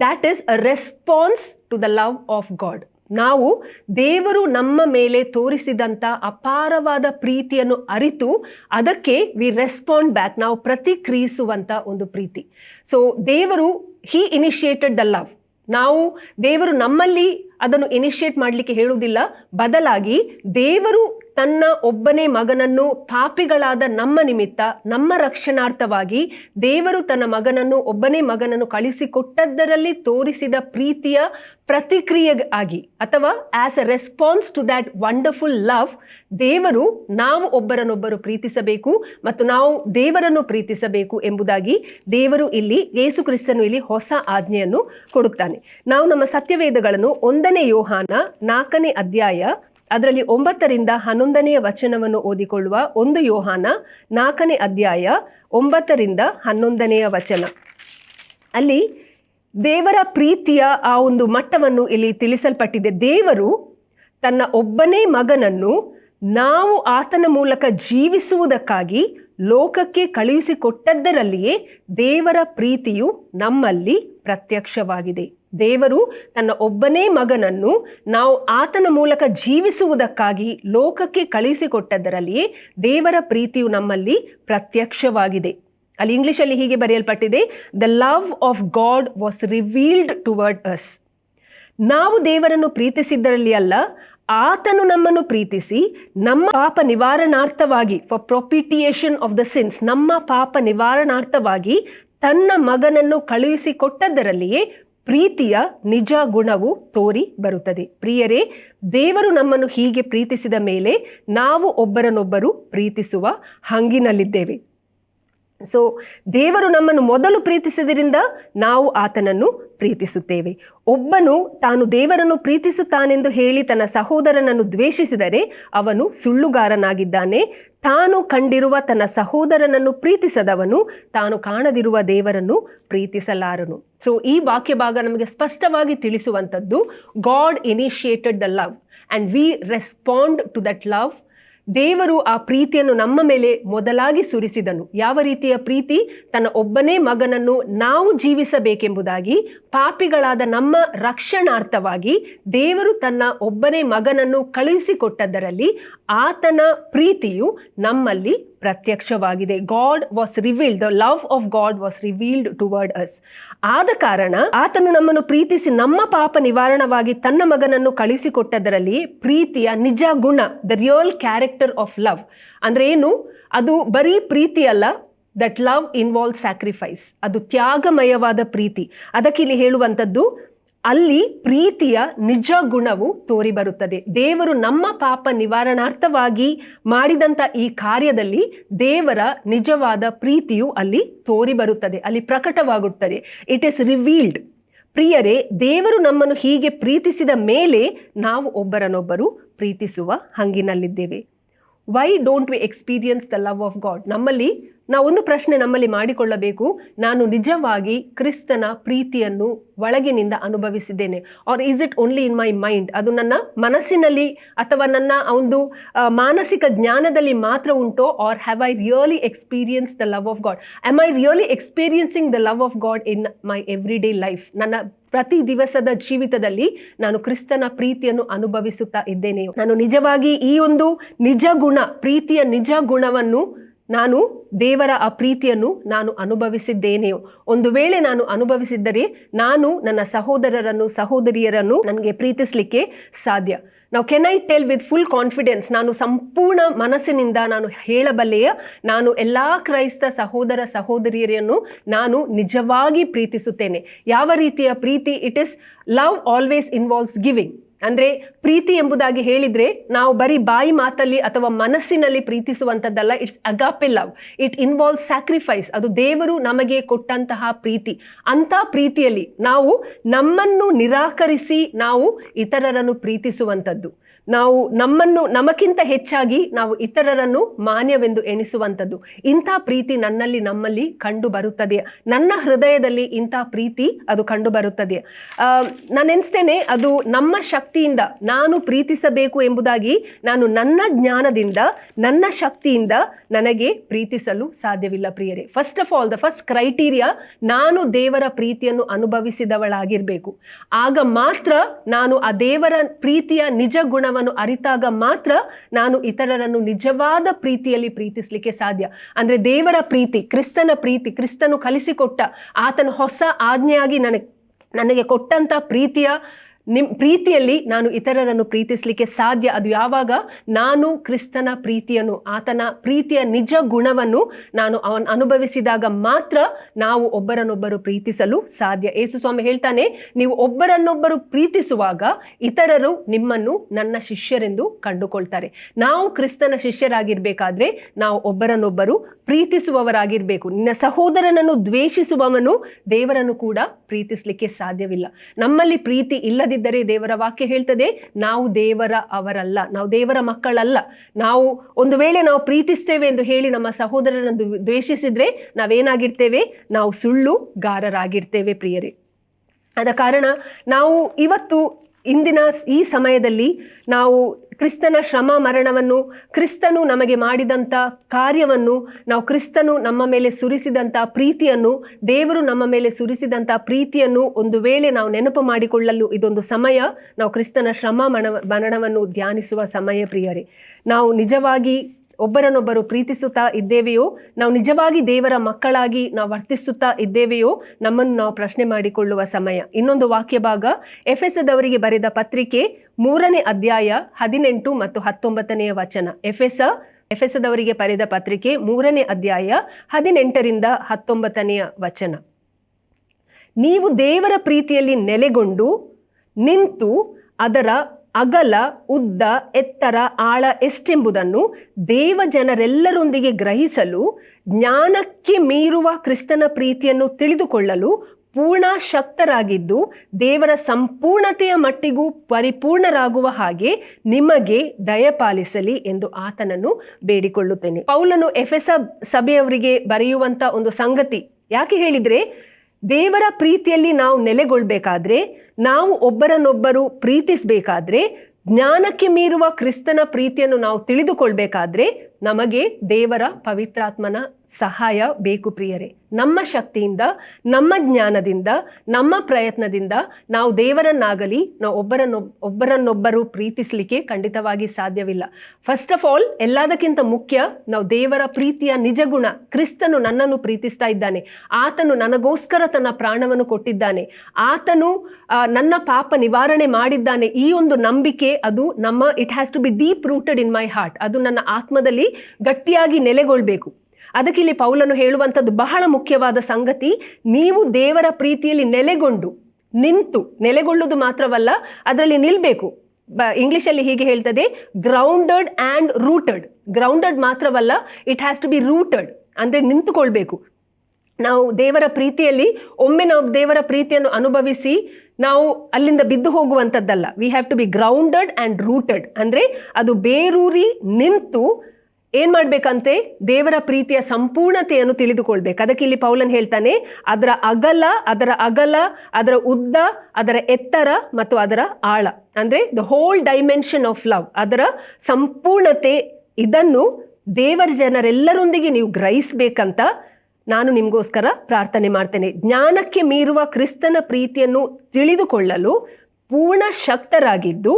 that is a response to the love of God ನಾವು ದೇವರು ನಮ್ಮ ಮೇಲೆ ತೋರಿಸಿದಂಥ ಅಪಾರವಾದ ಪ್ರೀತಿಯನ್ನು ಅರಿತು ಅದಕ್ಕೆ ವಿ ರೆಸ್ಪಾಂಡ್ ಬ್ಯಾಕ್ ನಾವು ಪ್ರತಿಕ್ರಿಯಿಸುವಂಥ ಒಂದು ಪ್ರೀತಿ. ಸೊ ದೇವರು ಹಿ ಇನಿಷಿಯೇಟೆಡ್ ದ ಲವ್ ನಾವು ದೇವರು ನಮ್ಮಲ್ಲಿ ಅದನ್ನು ಇನಿಷಿಯೇಟ್ ಮಾಡಲಿಕ್ಕೆ ಹೇಳುವುದಿಲ್ಲ. ಬದಲಾಗಿ ದೇವರು ತನ್ನ ಒಬ್ಬನೇ ಮಗನನ್ನು ಪಾಪಿಗಳಾದ ನಮ್ಮ ನಿಮಿತ್ತ, ನಮ್ಮ ರಕ್ಷಣಾರ್ಥವಾಗಿ ದೇವರು ತನ್ನ ಮಗನನ್ನು, ಒಬ್ಬನೇ ಮಗನನ್ನು ಕಳಿಸಿಕೊಟ್ಟದ್ದರಲ್ಲಿ ತೋರಿಸಿದ ಪ್ರೀತಿಯ ಪ್ರತಿಕ್ರಿಯೆ ಆಗಿ, ಅಥವಾ as a response to that wonderful love ದೇವರು ನಾವು ಒಬ್ಬರನ್ನೊಬ್ಬರು ಪ್ರೀತಿಸಬೇಕು ಮತ್ತು ನಾವು ದೇವರನ್ನು ಪ್ರೀತಿಸಬೇಕು ಎಂಬುದಾಗಿ ದೇವರು ಇಲ್ಲಿ ಯೇಸು ಕ್ರಿಸ್ತನು ಇಲ್ಲಿ ಹೊಸ ಆಜ್ಞೆಯನ್ನು ಕೊಡುತ್ತಾನೆ. ನಾವು ನಮ್ಮ ಸತ್ಯವೇದಗಳನ್ನು ಒಂದನೇ ಯೋಹಾನ ನಾಲ್ಕನೇ ಅಧ್ಯಾಯ ಅದರಲ್ಲಿ ಒಂಬತ್ತರಿಂದ ಹನ್ನೊಂದನೆಯ ವಚನವನ್ನು ಓದಿಕೊಳ್ಳುವ ಒಂದು ಯೋಹಾನ, ನಾಲ್ಕನೇ ಅಧ್ಯಾಯ, ಒಂಬತ್ತರಿಂದ ಹನ್ನೊಂದನೆಯ ವಚನ. ಅಲ್ಲಿ ದೇವರ ಪ್ರೀತಿಯ ಆ ಒಂದು ಮಟ್ಟವನ್ನು ಇಲ್ಲಿ ತಿಳಿಸಲ್ಪಟ್ಟಿದೆ. ದೇವರು ತನ್ನ ಒಬ್ಬನೇ ಮಗನನ್ನು ನಾವು ಆತನ ಮೂಲಕ ಜೀವಿಸುವುದಕ್ಕಾಗಿ ಲೋಕಕ್ಕೆ ಕಳುಹಿಸಿಕೊಟ್ಟದ್ದರಲ್ಲಿಯೇ ದೇವರ ಪ್ರೀತಿಯು ನಮ್ಮಲ್ಲಿ ಪ್ರತ್ಯಕ್ಷವಾಗಿದೆ. ದೇವರು ತನ್ನ ಒಬ್ಬನೇ ಮಗನನ್ನು ನಾವು ಆತನ ಮೂಲಕ ಜೀವಿಸುವುದಕ್ಕಾಗಿ ಲೋಕಕ್ಕೆ ಕಳುಹಿಸಿಕೊಟ್ಟದ್ದರಲ್ಲಿಯೇ ದೇವರ ಪ್ರೀತಿಯು ನಮ್ಮಲ್ಲಿ ಪ್ರತ್ಯಕ್ಷವಾಗಿದೆ. ಅಲ್ಲಿ ಇಂಗ್ಲೀಷಲ್ಲಿ ಹೀಗೆ ಬರೆಯಲ್ಪಟ್ಟಿದೆ the love of God was revealed toward us ನಾವು ದೇವರನ್ನು ಪ್ರೀತಿಸಿದ್ದರಲ್ಲಿ ಅಲ್ಲ, ಆತನು ನಮ್ಮನ್ನು ಪ್ರೀತಿಸಿ ನಮ್ಮ ಪಾಪ ನಿವಾರಣಾರ್ಥವಾಗಿ for propitiation of the sins ನಮ್ಮ ಪಾಪ ನಿವಾರಣಾರ್ಥವಾಗಿ ತನ್ನ ಮಗನನ್ನು ಕಳುಹಿಸಿಕೊಟ್ಟದ್ದರಲ್ಲಿಯೇ ಪ್ರೀತಿಯ ನಿಜ ಗುಣವು ತೋರಿ ಬರುತ್ತದೆ. ಪ್ರಿಯರೇ, ದೇವರು ನಮ್ಮನ್ನು ಹೀಗೆ ಪ್ರೀತಿಸಿದ ಮೇಲೆ ನಾವು ಒಬ್ಬರನ್ನೊಬ್ಬರು ಪ್ರೀತಿಸುವ ಹಂಗಿನಲ್ಲಿದ್ದೇವೆ. ಸೊ ದೇವರು ನಮ್ಮನ್ನು ಮೊದಲು ಪ್ರೀತಿಸಿದ್ರಿಂದ ನಾವು ಆತನನ್ನು ಪ್ರೀತಿಸುತ್ತೇವೆ. ಒಬ್ಬನು ತಾನು ದೇವರನ್ನು ಪ್ರೀತಿಸುತ್ತಾನೆಂದು ಹೇಳಿ ತನ್ನ ಸಹೋದರನನ್ನು ದ್ವೇಷಿಸಿದರೆ ಅವನು ಸುಳ್ಳುಗಾರನಾಗಿದ್ದಾನೆ. ತಾನು ಕಂಡಿರುವ ತನ್ನ ಸಹೋದರನನ್ನು ಪ್ರೀತಿಸದವನು, ತಾನು ಕಾಣದಿರುವ ದೇವರನ್ನು ಪ್ರೀತಿಸಲಾರನು. ಸೊ ಈ ವಾಕ್ಯ ಭಾಗ ನಮಗೆ ಸ್ಪಷ್ಟವಾಗಿ ತಿಳಿಸುವಂಥದ್ದು God initiated the love and we respond to that love ದೇವರು ಆ ಪ್ರೀತಿಯನ್ನು ನಮ್ಮ ಮೇಲೆ ಮೊದಲಾಗಿ ಸುರಿಸಿದನು. ಯಾವ ರೀತಿಯ ಪ್ರೀತಿ? ತನ್ನ ಒಬ್ಬನೇ ಮಗನನ್ನು ನಾವು ಜೀವಿಸಬೇಕೆಂಬುದಾಗಿ, ಪಾಪಿಗಳಾದ ನಮ್ಮ ರಕ್ಷಣಾರ್ಥವಾಗಿ ದೇವರು ತನ್ನ ಒಬ್ಬನೇ ಮಗನನ್ನು ಕಳುಹಿಸಿಕೊಟ್ಟದ್ದರಲ್ಲಿ ಆತನ ಪ್ರೀತಿಯು ನಮ್ಮಲ್ಲಿ ಪ್ರತ್ಯಕ್ಷವಾಗಿದೆ. God was revealed the love of God was revealed toward us ಆದ ಕಾರಣ ಆತನು ನಮ್ಮನ್ನು ಪ್ರೀತಿಸಿ ನಮ್ಮ ಪಾಪ ನಿವಾರಣವಾಗಿ ತನ್ನ ಮಗನನ್ನು ಕಳಿಸಿಕೊಟ್ಟದರಲ್ಲಿ ಪ್ರೀತಿಯ ನಿಜ ಗುಣ the real character of love ಅಂದ್ರೆ ಏನು? ಅದು ಬರೀ ಪ್ರೀತಿಯಲ್ಲ ದಟ್ ಲವ್ ಇನ್ವಾಲ್ವ್ ಸ್ಯಾಕ್ರಿಫೈಸ್ ಅದು ತ್ಯಾಗಮಯವಾದ ಪ್ರೀತಿ. ಅದಕ್ಕೆ ಇಲ್ಲಿ ಹೇಳುವಂಥದ್ದು ಅಲ್ಲಿ ಪ್ರೀತಿಯ ನಿಜ ಗುಣವು ತೋರಿಬರುತ್ತದೆ. ದೇವರು ನಮ್ಮ ಪಾಪ ನಿವಾರಣಾರ್ಥವಾಗಿ ಮಾಡಿದಂಥ ಈ ಕಾರ್ಯದಲ್ಲಿ ದೇವರ ನಿಜವಾದ ಪ್ರೀತಿಯು ಅಲ್ಲಿ ತೋರಿಬರುತ್ತದೆ, ಅಲ್ಲಿ ಪ್ರಕಟವಾಗುತ್ತದೆ. ಇಟ್ ಇಸ್ ರಿವೀಲ್ಡ್ ಪ್ರಿಯರೇ, ದೇವರು ನಮ್ಮನ್ನು ಹೀಗೆ ಪ್ರೀತಿಸಿದ ಮೇಲೆ ನಾವು ಒಬ್ಬರನ್ನೊಬ್ಬರು ಪ್ರೀತಿಸುವ ಹಂಗಿನಲ್ಲಿದ್ದೇವೆ. Why don't we experience the love of God ನಮ್ಮಲ್ಲಿ ನಾವು ಒಂದು ಪ್ರಶ್ನೆ ನಮ್ಮಲ್ಲಿ ಮಾಡಿಕೊಳ್ಳಬೇಕು. ನಾನು ನಿಜವಾಗಿ ಕ್ರಿಸ್ತನ ಪ್ರೀತಿಯನ್ನು ಒಳಗಿನಿಂದ ಅನುಭವಿಸಿದ್ದೇನೆ. Or is it only in my mind ಅದು ನನ್ನ ಮನಸ್ಸಿನಲ್ಲಿ ಅಥವಾ ನನ್ನ ಒಂದು ಮಾನಸಿಕ ಜ್ಞಾನದಲ್ಲಿ ಮಾತ್ರ ಉಂಟೋ? Or have I really experience the love of God am I really experiencing the love of God in my every day life ನನ್ನ ಪ್ರತಿ ದಿವಸದ ಜೀವಿತದಲ್ಲಿ ನಾನು ಕ್ರಿಸ್ತನ ಪ್ರೀತಿಯನ್ನು ಅನುಭವಿಸುತ್ತಾ ಇದ್ದೇನೆ. ನಾನು ನಿಜವಾಗಿ ಈ ಒಂದು ನಿಜ ಗುಣ ಪ್ರೀತಿಯ ನಿಜ ಗುಣವನ್ನು ನಾನು ದೇವರ ಆ ಪ್ರೀತಿಯನ್ನು ನಾನು ಅನುಭವಿಸಿದ್ದೇನೆಯೋ. ಒಂದು ವೇಳೆ ನಾನು ಅನುಭವಿಸಿದ್ದರೆ ನಾನು ನನ್ನ ಸಹೋದರರನ್ನು, ಸಹೋದರಿಯರನ್ನು ನನಗೆ ಪ್ರೀತಿಸಲಿಕ್ಕೆ ಸಾಧ್ಯ. ನಾವು can I tell with full confidence ನಾನು ಸಂಪೂರ್ಣ ಮನಸ್ಸಿನಿಂದ ನಾನು ಹೇಳಬಲ್ಲೆಯ, ನಾನು ಎಲ್ಲ ಕ್ರೈಸ್ತ ಸಹೋದರ, ಸಹೋದರಿಯರನ್ನು ನಾನು ನಿಜವಾಗಿ ಪ್ರೀತಿಸುತ್ತೇನೆ. ಯಾವ ರೀತಿಯ ಪ್ರೀತಿ? It is love always involves giving ಅಂದರೆ ಪ್ರೀತಿ ಎಂಬುದಾಗಿ ಹೇಳಿದರೆ ನಾವು ಬರೀ ಬಾಯಿ ಮಾತಲ್ಲಿ ಅಥವಾ ಮನಸ್ಸಿನಲ್ಲಿ ಪ್ರೀತಿಸುವಂಥದ್ದಲ್ಲ it's agape love it involve sacrifice ಅದು ದೇವರು ನಮಗೆ ಕೊಟ್ಟಂತಹ ಪ್ರೀತಿ. ಅಂಥ ಪ್ರೀತಿಯಲ್ಲಿ ನಾವು ನಮ್ಮನ್ನು ನಿರಾಕರಿಸಿ ನಾವು ಇತರರನ್ನು ಪ್ರೀತಿಸುವಂಥದ್ದು. ನಾವು ನಮ್ಮನ್ನು, ನಮಗಿಂತ ಹೆಚ್ಚಾಗಿ ನಾವು ಇತರರನ್ನು ಮಾನ್ಯವೆಂದು ಎಣಿಸುವಂಥದ್ದು. ಇಂಥ ಪ್ರೀತಿ ನನ್ನಲ್ಲಿ, ನಮ್ಮಲ್ಲಿ ಕಂಡು ಬರುತ್ತದೆ. ನನ್ನ ಹೃದಯದಲ್ಲಿ ಇಂಥ ಪ್ರೀತಿ ಅದು ಕಂಡು ಬರುತ್ತದೆ. ನಾನೆನಿಸ್ತೇನೆ ಅದು ನಮ್ಮ ಶಕ್ತಿಯಿಂದ ನಾನು ಪ್ರೀತಿಸಬೇಕು ಎಂಬುದಾಗಿ ನಾನು ನನ್ನ ಜ್ಞಾನದಿಂದ, ನನ್ನ ಶಕ್ತಿಯಿಂದ ನನಗೆ ಪ್ರೀತಿಸಲು ಸಾಧ್ಯವಿಲ್ಲ ಪ್ರಿಯರೇ. First of all the first criteria ನಾನು ದೇವರ ಪ್ರೀತಿಯನ್ನು ಅನುಭವಿಸಿದವಳಾಗಿರಬೇಕು. ಆಗ ಮಾತ್ರ ನಾನು ಆ ದೇವರ ಪ್ರೀತಿಯ ನಿಜ ಗುಣವನ್ನು ಅರಿತಾಗ ಮಾತ್ರ ನಾನು ಇತರರನ್ನು ನಿಜವಾದ ಪ್ರೀತಿಯಲ್ಲಿ ಪ್ರೀತಿಸಲಿಕ್ಕೆ ಸಾಧ್ಯ. ಅಂದರೆ ದೇವರ ಪ್ರೀತಿ, ಕ್ರಿಸ್ತನ ಪ್ರೀತಿ, ಕ್ರಿಸ್ತನು ಕಲಿಸಿಕೊಟ್ಟ ಆತನ ಹೊಸ ಆಜ್ಞೆಯಾಗಿ ನನಗೆ ನನಗೆ ಕೊಟ್ಟಂಥ ಪ್ರೀತಿಯ ನಿಮ್ ಪ್ರೀತಿಯಲ್ಲಿ ನಾನು ಇತರರನ್ನು ಪ್ರೀತಿಸಲಿಕ್ಕೆ ಸಾಧ್ಯ. ಅದು ಯಾವಾಗ? ನಾನು ಕ್ರಿಸ್ತನ ಪ್ರೀತಿಯನ್ನು, ಆತನ ಪ್ರೀತಿಯ ನಿಜ ಗುಣವನ್ನು ನಾನು ಅವನ್ ಅನುಭವಿಸಿದಾಗ ಮಾತ್ರ ನಾವು ಒಬ್ಬರನ್ನೊಬ್ಬರು ಪ್ರೀತಿಸಲು ಸಾಧ್ಯ. ಯೇಸು ಸ್ವಾಮಿ ಹೇಳ್ತಾನೆ, ನೀವು ಒಬ್ಬರನ್ನೊಬ್ಬರು ಪ್ರೀತಿಸುವಾಗ ಇತರರು ನಿಮ್ಮನ್ನು ನನ್ನ ಶಿಷ್ಯರೆಂದು ಕಂಡುಕೊಳ್ತಾರೆ. ನಾವು ಕ್ರಿಸ್ತನ ಶಿಷ್ಯರಾಗಿರ್ಬೇಕಾದ್ರೆ ನಾವು ಒಬ್ಬರನ್ನೊಬ್ಬರು ಪ್ರೀತಿಸುವವರಾಗಿರಬೇಕು. ನಿನ್ನ ಸಹೋದರನನ್ನು ದ್ವೇಷಿಸುವವನು ದೇವರನ್ನು ಕೂಡ ಪ್ರೀತಿಸಲಿಕ್ಕೆ ಸಾಧ್ಯವಿಲ್ಲ. ನಮ್ಮಲ್ಲಿ ಪ್ರೀತಿ ಇಲ್ಲದಿದ್ದರೆ ದೇವರ ವಾಕ್ಯ ಹೇಳ್ತದೆ, ನಾವು ದೇವರ ಅವರಲ್ಲ, ನಾವು ದೇವರ ಮಕ್ಕಳಲ್ಲ. ನಾವು ಒಂದು ವೇಳೆ ನಾವು ಪ್ರೀತಿಸ್ತೇವೆ ಎಂದು ಹೇಳಿ ನಮ್ಮ ಸಹೋದರನನ್ನು ದ್ವೇಷಿಸಿದರೆ ನಾವೇನಾಗಿರ್ತೇವೆ? ನಾವು ಸುಳ್ಳುಗಾರರಾಗಿರ್ತೇವೆ ಪ್ರಿಯರೇ. ಆದ ಕಾರಣ ನಾವು ಇವತ್ತು ಇಂದಿನ ಈ ಸಮಯದಲ್ಲಿ ನಾವು ಕ್ರಿಸ್ತನ ಶ್ರಮ ಮರಣವನ್ನು, ಕ್ರಿಸ್ತನು ನಮಗೆ ಮಾಡಿದಂಥ ಕಾರ್ಯವನ್ನು, ನಾವು ಕ್ರಿಸ್ತನು ನಮ್ಮ ಮೇಲೆ ಸುರಿಸಿದಂಥ ಪ್ರೀತಿಯನ್ನು, ದೇವರು ನಮ್ಮ ಮೇಲೆ ಸುರಿಸಿದಂಥ ಪ್ರೀತಿಯನ್ನು ಒಂದು ವೇಳೆ ನಾವು ನೆನಪು ಮಾಡಿಕೊಳ್ಳಲು ಇದೊಂದು ಸಮಯ. ನಾವು ಕ್ರಿಸ್ತನ ಶ್ರಮ ಮರಣವನ್ನು ಧ್ಯಾನಿಸುವ ಸಮಯ ಪ್ರಿಯರೇ. ನಾವು ನಿಜವಾಗಿ ಒಬ್ಬರನ್ನೊಬ್ಬರು ಪ್ರೀತಿಸುತ್ತಾ ಇದ್ದೇವೆಯೋ, ನಾವು ನಿಜವಾಗಿ ದೇವರ ಮಕ್ಕಳಾಗಿ ನಾವು ವರ್ತಿಸುತ್ತಾ ಇದ್ದೇವೆಯೋ, ನಮ್ಮನ್ನು ನಾವು ಪ್ರಶ್ನೆ ಮಾಡಿಕೊಳ್ಳುವ ಸಮಯ. ಇನ್ನೊಂದು ವಾಕ್ಯ ಭಾಗ, ಎಫೆಸದವರಿಗೆ ಬರೆದ ಪತ್ರಿಕೆ ಮೂರನೇ ಅಧ್ಯಾಯ ಹದಿನೆಂಟು ಮತ್ತು ಹತ್ತೊಂಬತ್ತನೆಯ ವಚನ. ಎಫ್ ಎಸ್ ಎಫ್ ಎಸ್ ಎಫೆಸದವರಿಗೆ ಬರೆದ ಪತ್ರಿಕೆ ಮೂರನೇ ಅಧ್ಯಾಯ ಹದಿನೆಂಟರಿಂದ ಹತ್ತೊಂಬತ್ತನೆಯ ವಚನ. ನೀವು ದೇವರ ಪ್ರೀತಿಯಲ್ಲಿ ನೆಲೆಗೊಂಡು ನಿಂತು ಅದರ ಅಗಲ, ಉದ್ದ, ಎತ್ತರ, ಆಳ ಎಷ್ಟೆಂಬುದನ್ನು ದೇವ ಜನರೆಲ್ಲರೊಂದಿಗೆ ಗ್ರಹಿಸಲು, ಜ್ಞಾನಕ್ಕೆ ಮೀರುವ ಕ್ರಿಸ್ತನ ಪ್ರೀತಿಯನ್ನು ತಿಳಿದುಕೊಳ್ಳಲು ಪೂರ್ಣ ಶಕ್ತರಾಗಿದ್ದು ದೇವರ ಸಂಪೂರ್ಣತೆಯ ಮಟ್ಟಿಗೂ ಪರಿಪೂರ್ಣರಾಗುವ ಹಾಗೆ ನಿಮಗೆ ದಯಪಾಲಿಸಲಿ ಎಂದು ಆತನನ್ನು ಬೇಡಿಕೊಳ್ಳುತ್ತೇನೆ. ಪೌಲನು ಎಫೆಸ ಸಭೆಯವರಿಗೆ ಬರೆಯುವಂಥ ಒಂದು ಸಂಗತಿ ಯಾಕೆ ಹೇಳಿದ್ರೆ ದೇವರ ಪ್ರೀತಿಯಲ್ಲಿ ನಾವು ನೆಲೆಗೊಳ್ಬೇಕಾದ್ರೆ ನಾವು ಒಬ್ಬರನ್ನೊಬ್ಬರು ಪ್ರೀತಿಸಬೇಕಾದ್ರೆ ಜ್ಞಾನಕ್ಕೆ ಮೀರುವ ಕ್ರಿಸ್ತನ ಪ್ರೀತಿಯನ್ನು ನಾವು ತಿಳಿದುಕೊಳ್ಬೇಕಾದ್ರೆ ನಮಗೆ ದೇವರ ಪವಿತ್ರಾತ್ಮನ ಸಹಾಯ ಬೇಕು ಪ್ರಿಯರೇ. ನಮ್ಮ ಶಕ್ತಿಯಿಂದ, ನಮ್ಮ ಜ್ಞಾನದಿಂದ, ನಮ್ಮ ಪ್ರಯತ್ನದಿಂದ ನಾವು ದೇವರನ್ನಾಗಲಿ, ನಾವು ಒಬ್ಬರನ್ನೊ, ಒಬ್ಬರನ್ನೊಬ್ಬರು ಪ್ರೀತಿಸಲಿಕ್ಕೆ ಖಂಡಿತವಾಗಿ ಸಾಧ್ಯವಿಲ್ಲ. ಫಸ್ಟ್ ಆಫ್ ಆಲ್ ಎಲ್ಲದಕ್ಕಿಂತ ಮುಖ್ಯ ನಾವು ದೇವರ ಪ್ರೀತಿಯ ನಿಜಗುಣ ಕ್ರಿಸ್ತನು ನನ್ನನ್ನು ಪ್ರೀತಿಸ್ತಾ ಇದ್ದಾನೆ. ಆತನು ನನಗೋಸ್ಕರ ತನ್ನ ಪ್ರಾಣವನ್ನು ಕೊಟ್ಟಿದ್ದಾನೆ. ಆತನು ನನ್ನ ಪಾಪ ನಿವಾರಣೆ ಮಾಡಿದ್ದಾನೆ. ಈ ಒಂದು ನಂಬಿಕೆ, ಅದು ನಮ್ಮ it has to be deep rooted in my heart ಅದು ನನ್ನ ಆತ್ಮದಲ್ಲಿ ಗಟ್ಟಿಯಾಗಿ ನೆಲೆಗೊಳ್ಳಬೇಕು ಅದಕ್ಕೆ ಇಲ್ಲಿ ಪೌಲನು ಹೇಳುವಂಥದ್ದು ಬಹಳ ಮುಖ್ಯವಾದ ಸಂಗತಿ, ನೀವು ದೇವರ ಪ್ರೀತಿಯಲ್ಲಿ ನೆಲೆಗೊಂಡು, ನಿಂತು, ನೆಲೆಗೊಳ್ಳುವುದು ಮಾತ್ರವಲ್ಲ, ಅದರಲ್ಲಿ ನಿಲ್ಲಬೇಕು ಬ, ಇಂಗ್ಲೀಷಲ್ಲಿ ಹೀಗೆ ಹೇಳ್ತದೆ ಗ್ರೌಂಡೆಡ್ ಆ್ಯಂಡ್ ರೂಟೆಡ್ ಗ್ರೌಂಡೆಡ್ ಮಾತ್ರವಲ್ಲ it has to be rooted ಅಂದರೆ ನಿಂತುಕೊಳ್ಬೇಕು. ನಾವು ದೇವರ ಪ್ರೀತಿಯಲ್ಲಿ, ಒಮ್ಮೆ ನಾವು ದೇವರ ಪ್ರೀತಿಯನ್ನು ಅನುಭವಿಸಿ, ನಾವು ಅಲ್ಲಿಂದ ಬಿದ್ದು ಹೋಗುವಂಥದ್ದಲ್ಲ. We have to be grounded and rooted ಅಂದರೆ ಅದು ಬೇರೂರಿ ನಿಂತು ಏನು ಮಾಡಬೇಕಂತೆ? ದೇವರ ಪ್ರೀತಿಯ ಸಂಪೂರ್ಣತೆಯನ್ನು ತಿಳಿದುಕೊಳ್ಬೇಕು. ಅದಕ್ಕೆ ಇಲ್ಲಿ ಪೌಲನ್ ಹೇಳ್ತಾನೆ, ಅದರ ಅಗಲ ಅದರ ಅಗಲ, ಅದರ ಉದ್ದ, ಅದರ ಎತ್ತರ ಮತ್ತು ಅದರ ಆಳ. ಅಂದರೆ the whole dimension of love ಅದರ ಸಂಪೂರ್ಣತೆ, ಇದನ್ನು ದೇವರ ಜನರೆಲ್ಲರೊಂದಿಗೆ ನೀವು ಗ್ರಹಿಸಬೇಕಂತ ನಾನು ನಿಮಗೋಸ್ಕರ ಪ್ರಾರ್ಥನೆ ಮಾಡ್ತೇನೆ. ಜ್ಞಾನಕ್ಕೆ ಮೀರುವ ಕ್ರಿಸ್ತನ ಪ್ರೀತಿಯನ್ನು ತಿಳಿದುಕೊಳ್ಳಲು ಪೂರ್ಣ ಶಕ್ತರಾಗಿದ್ದು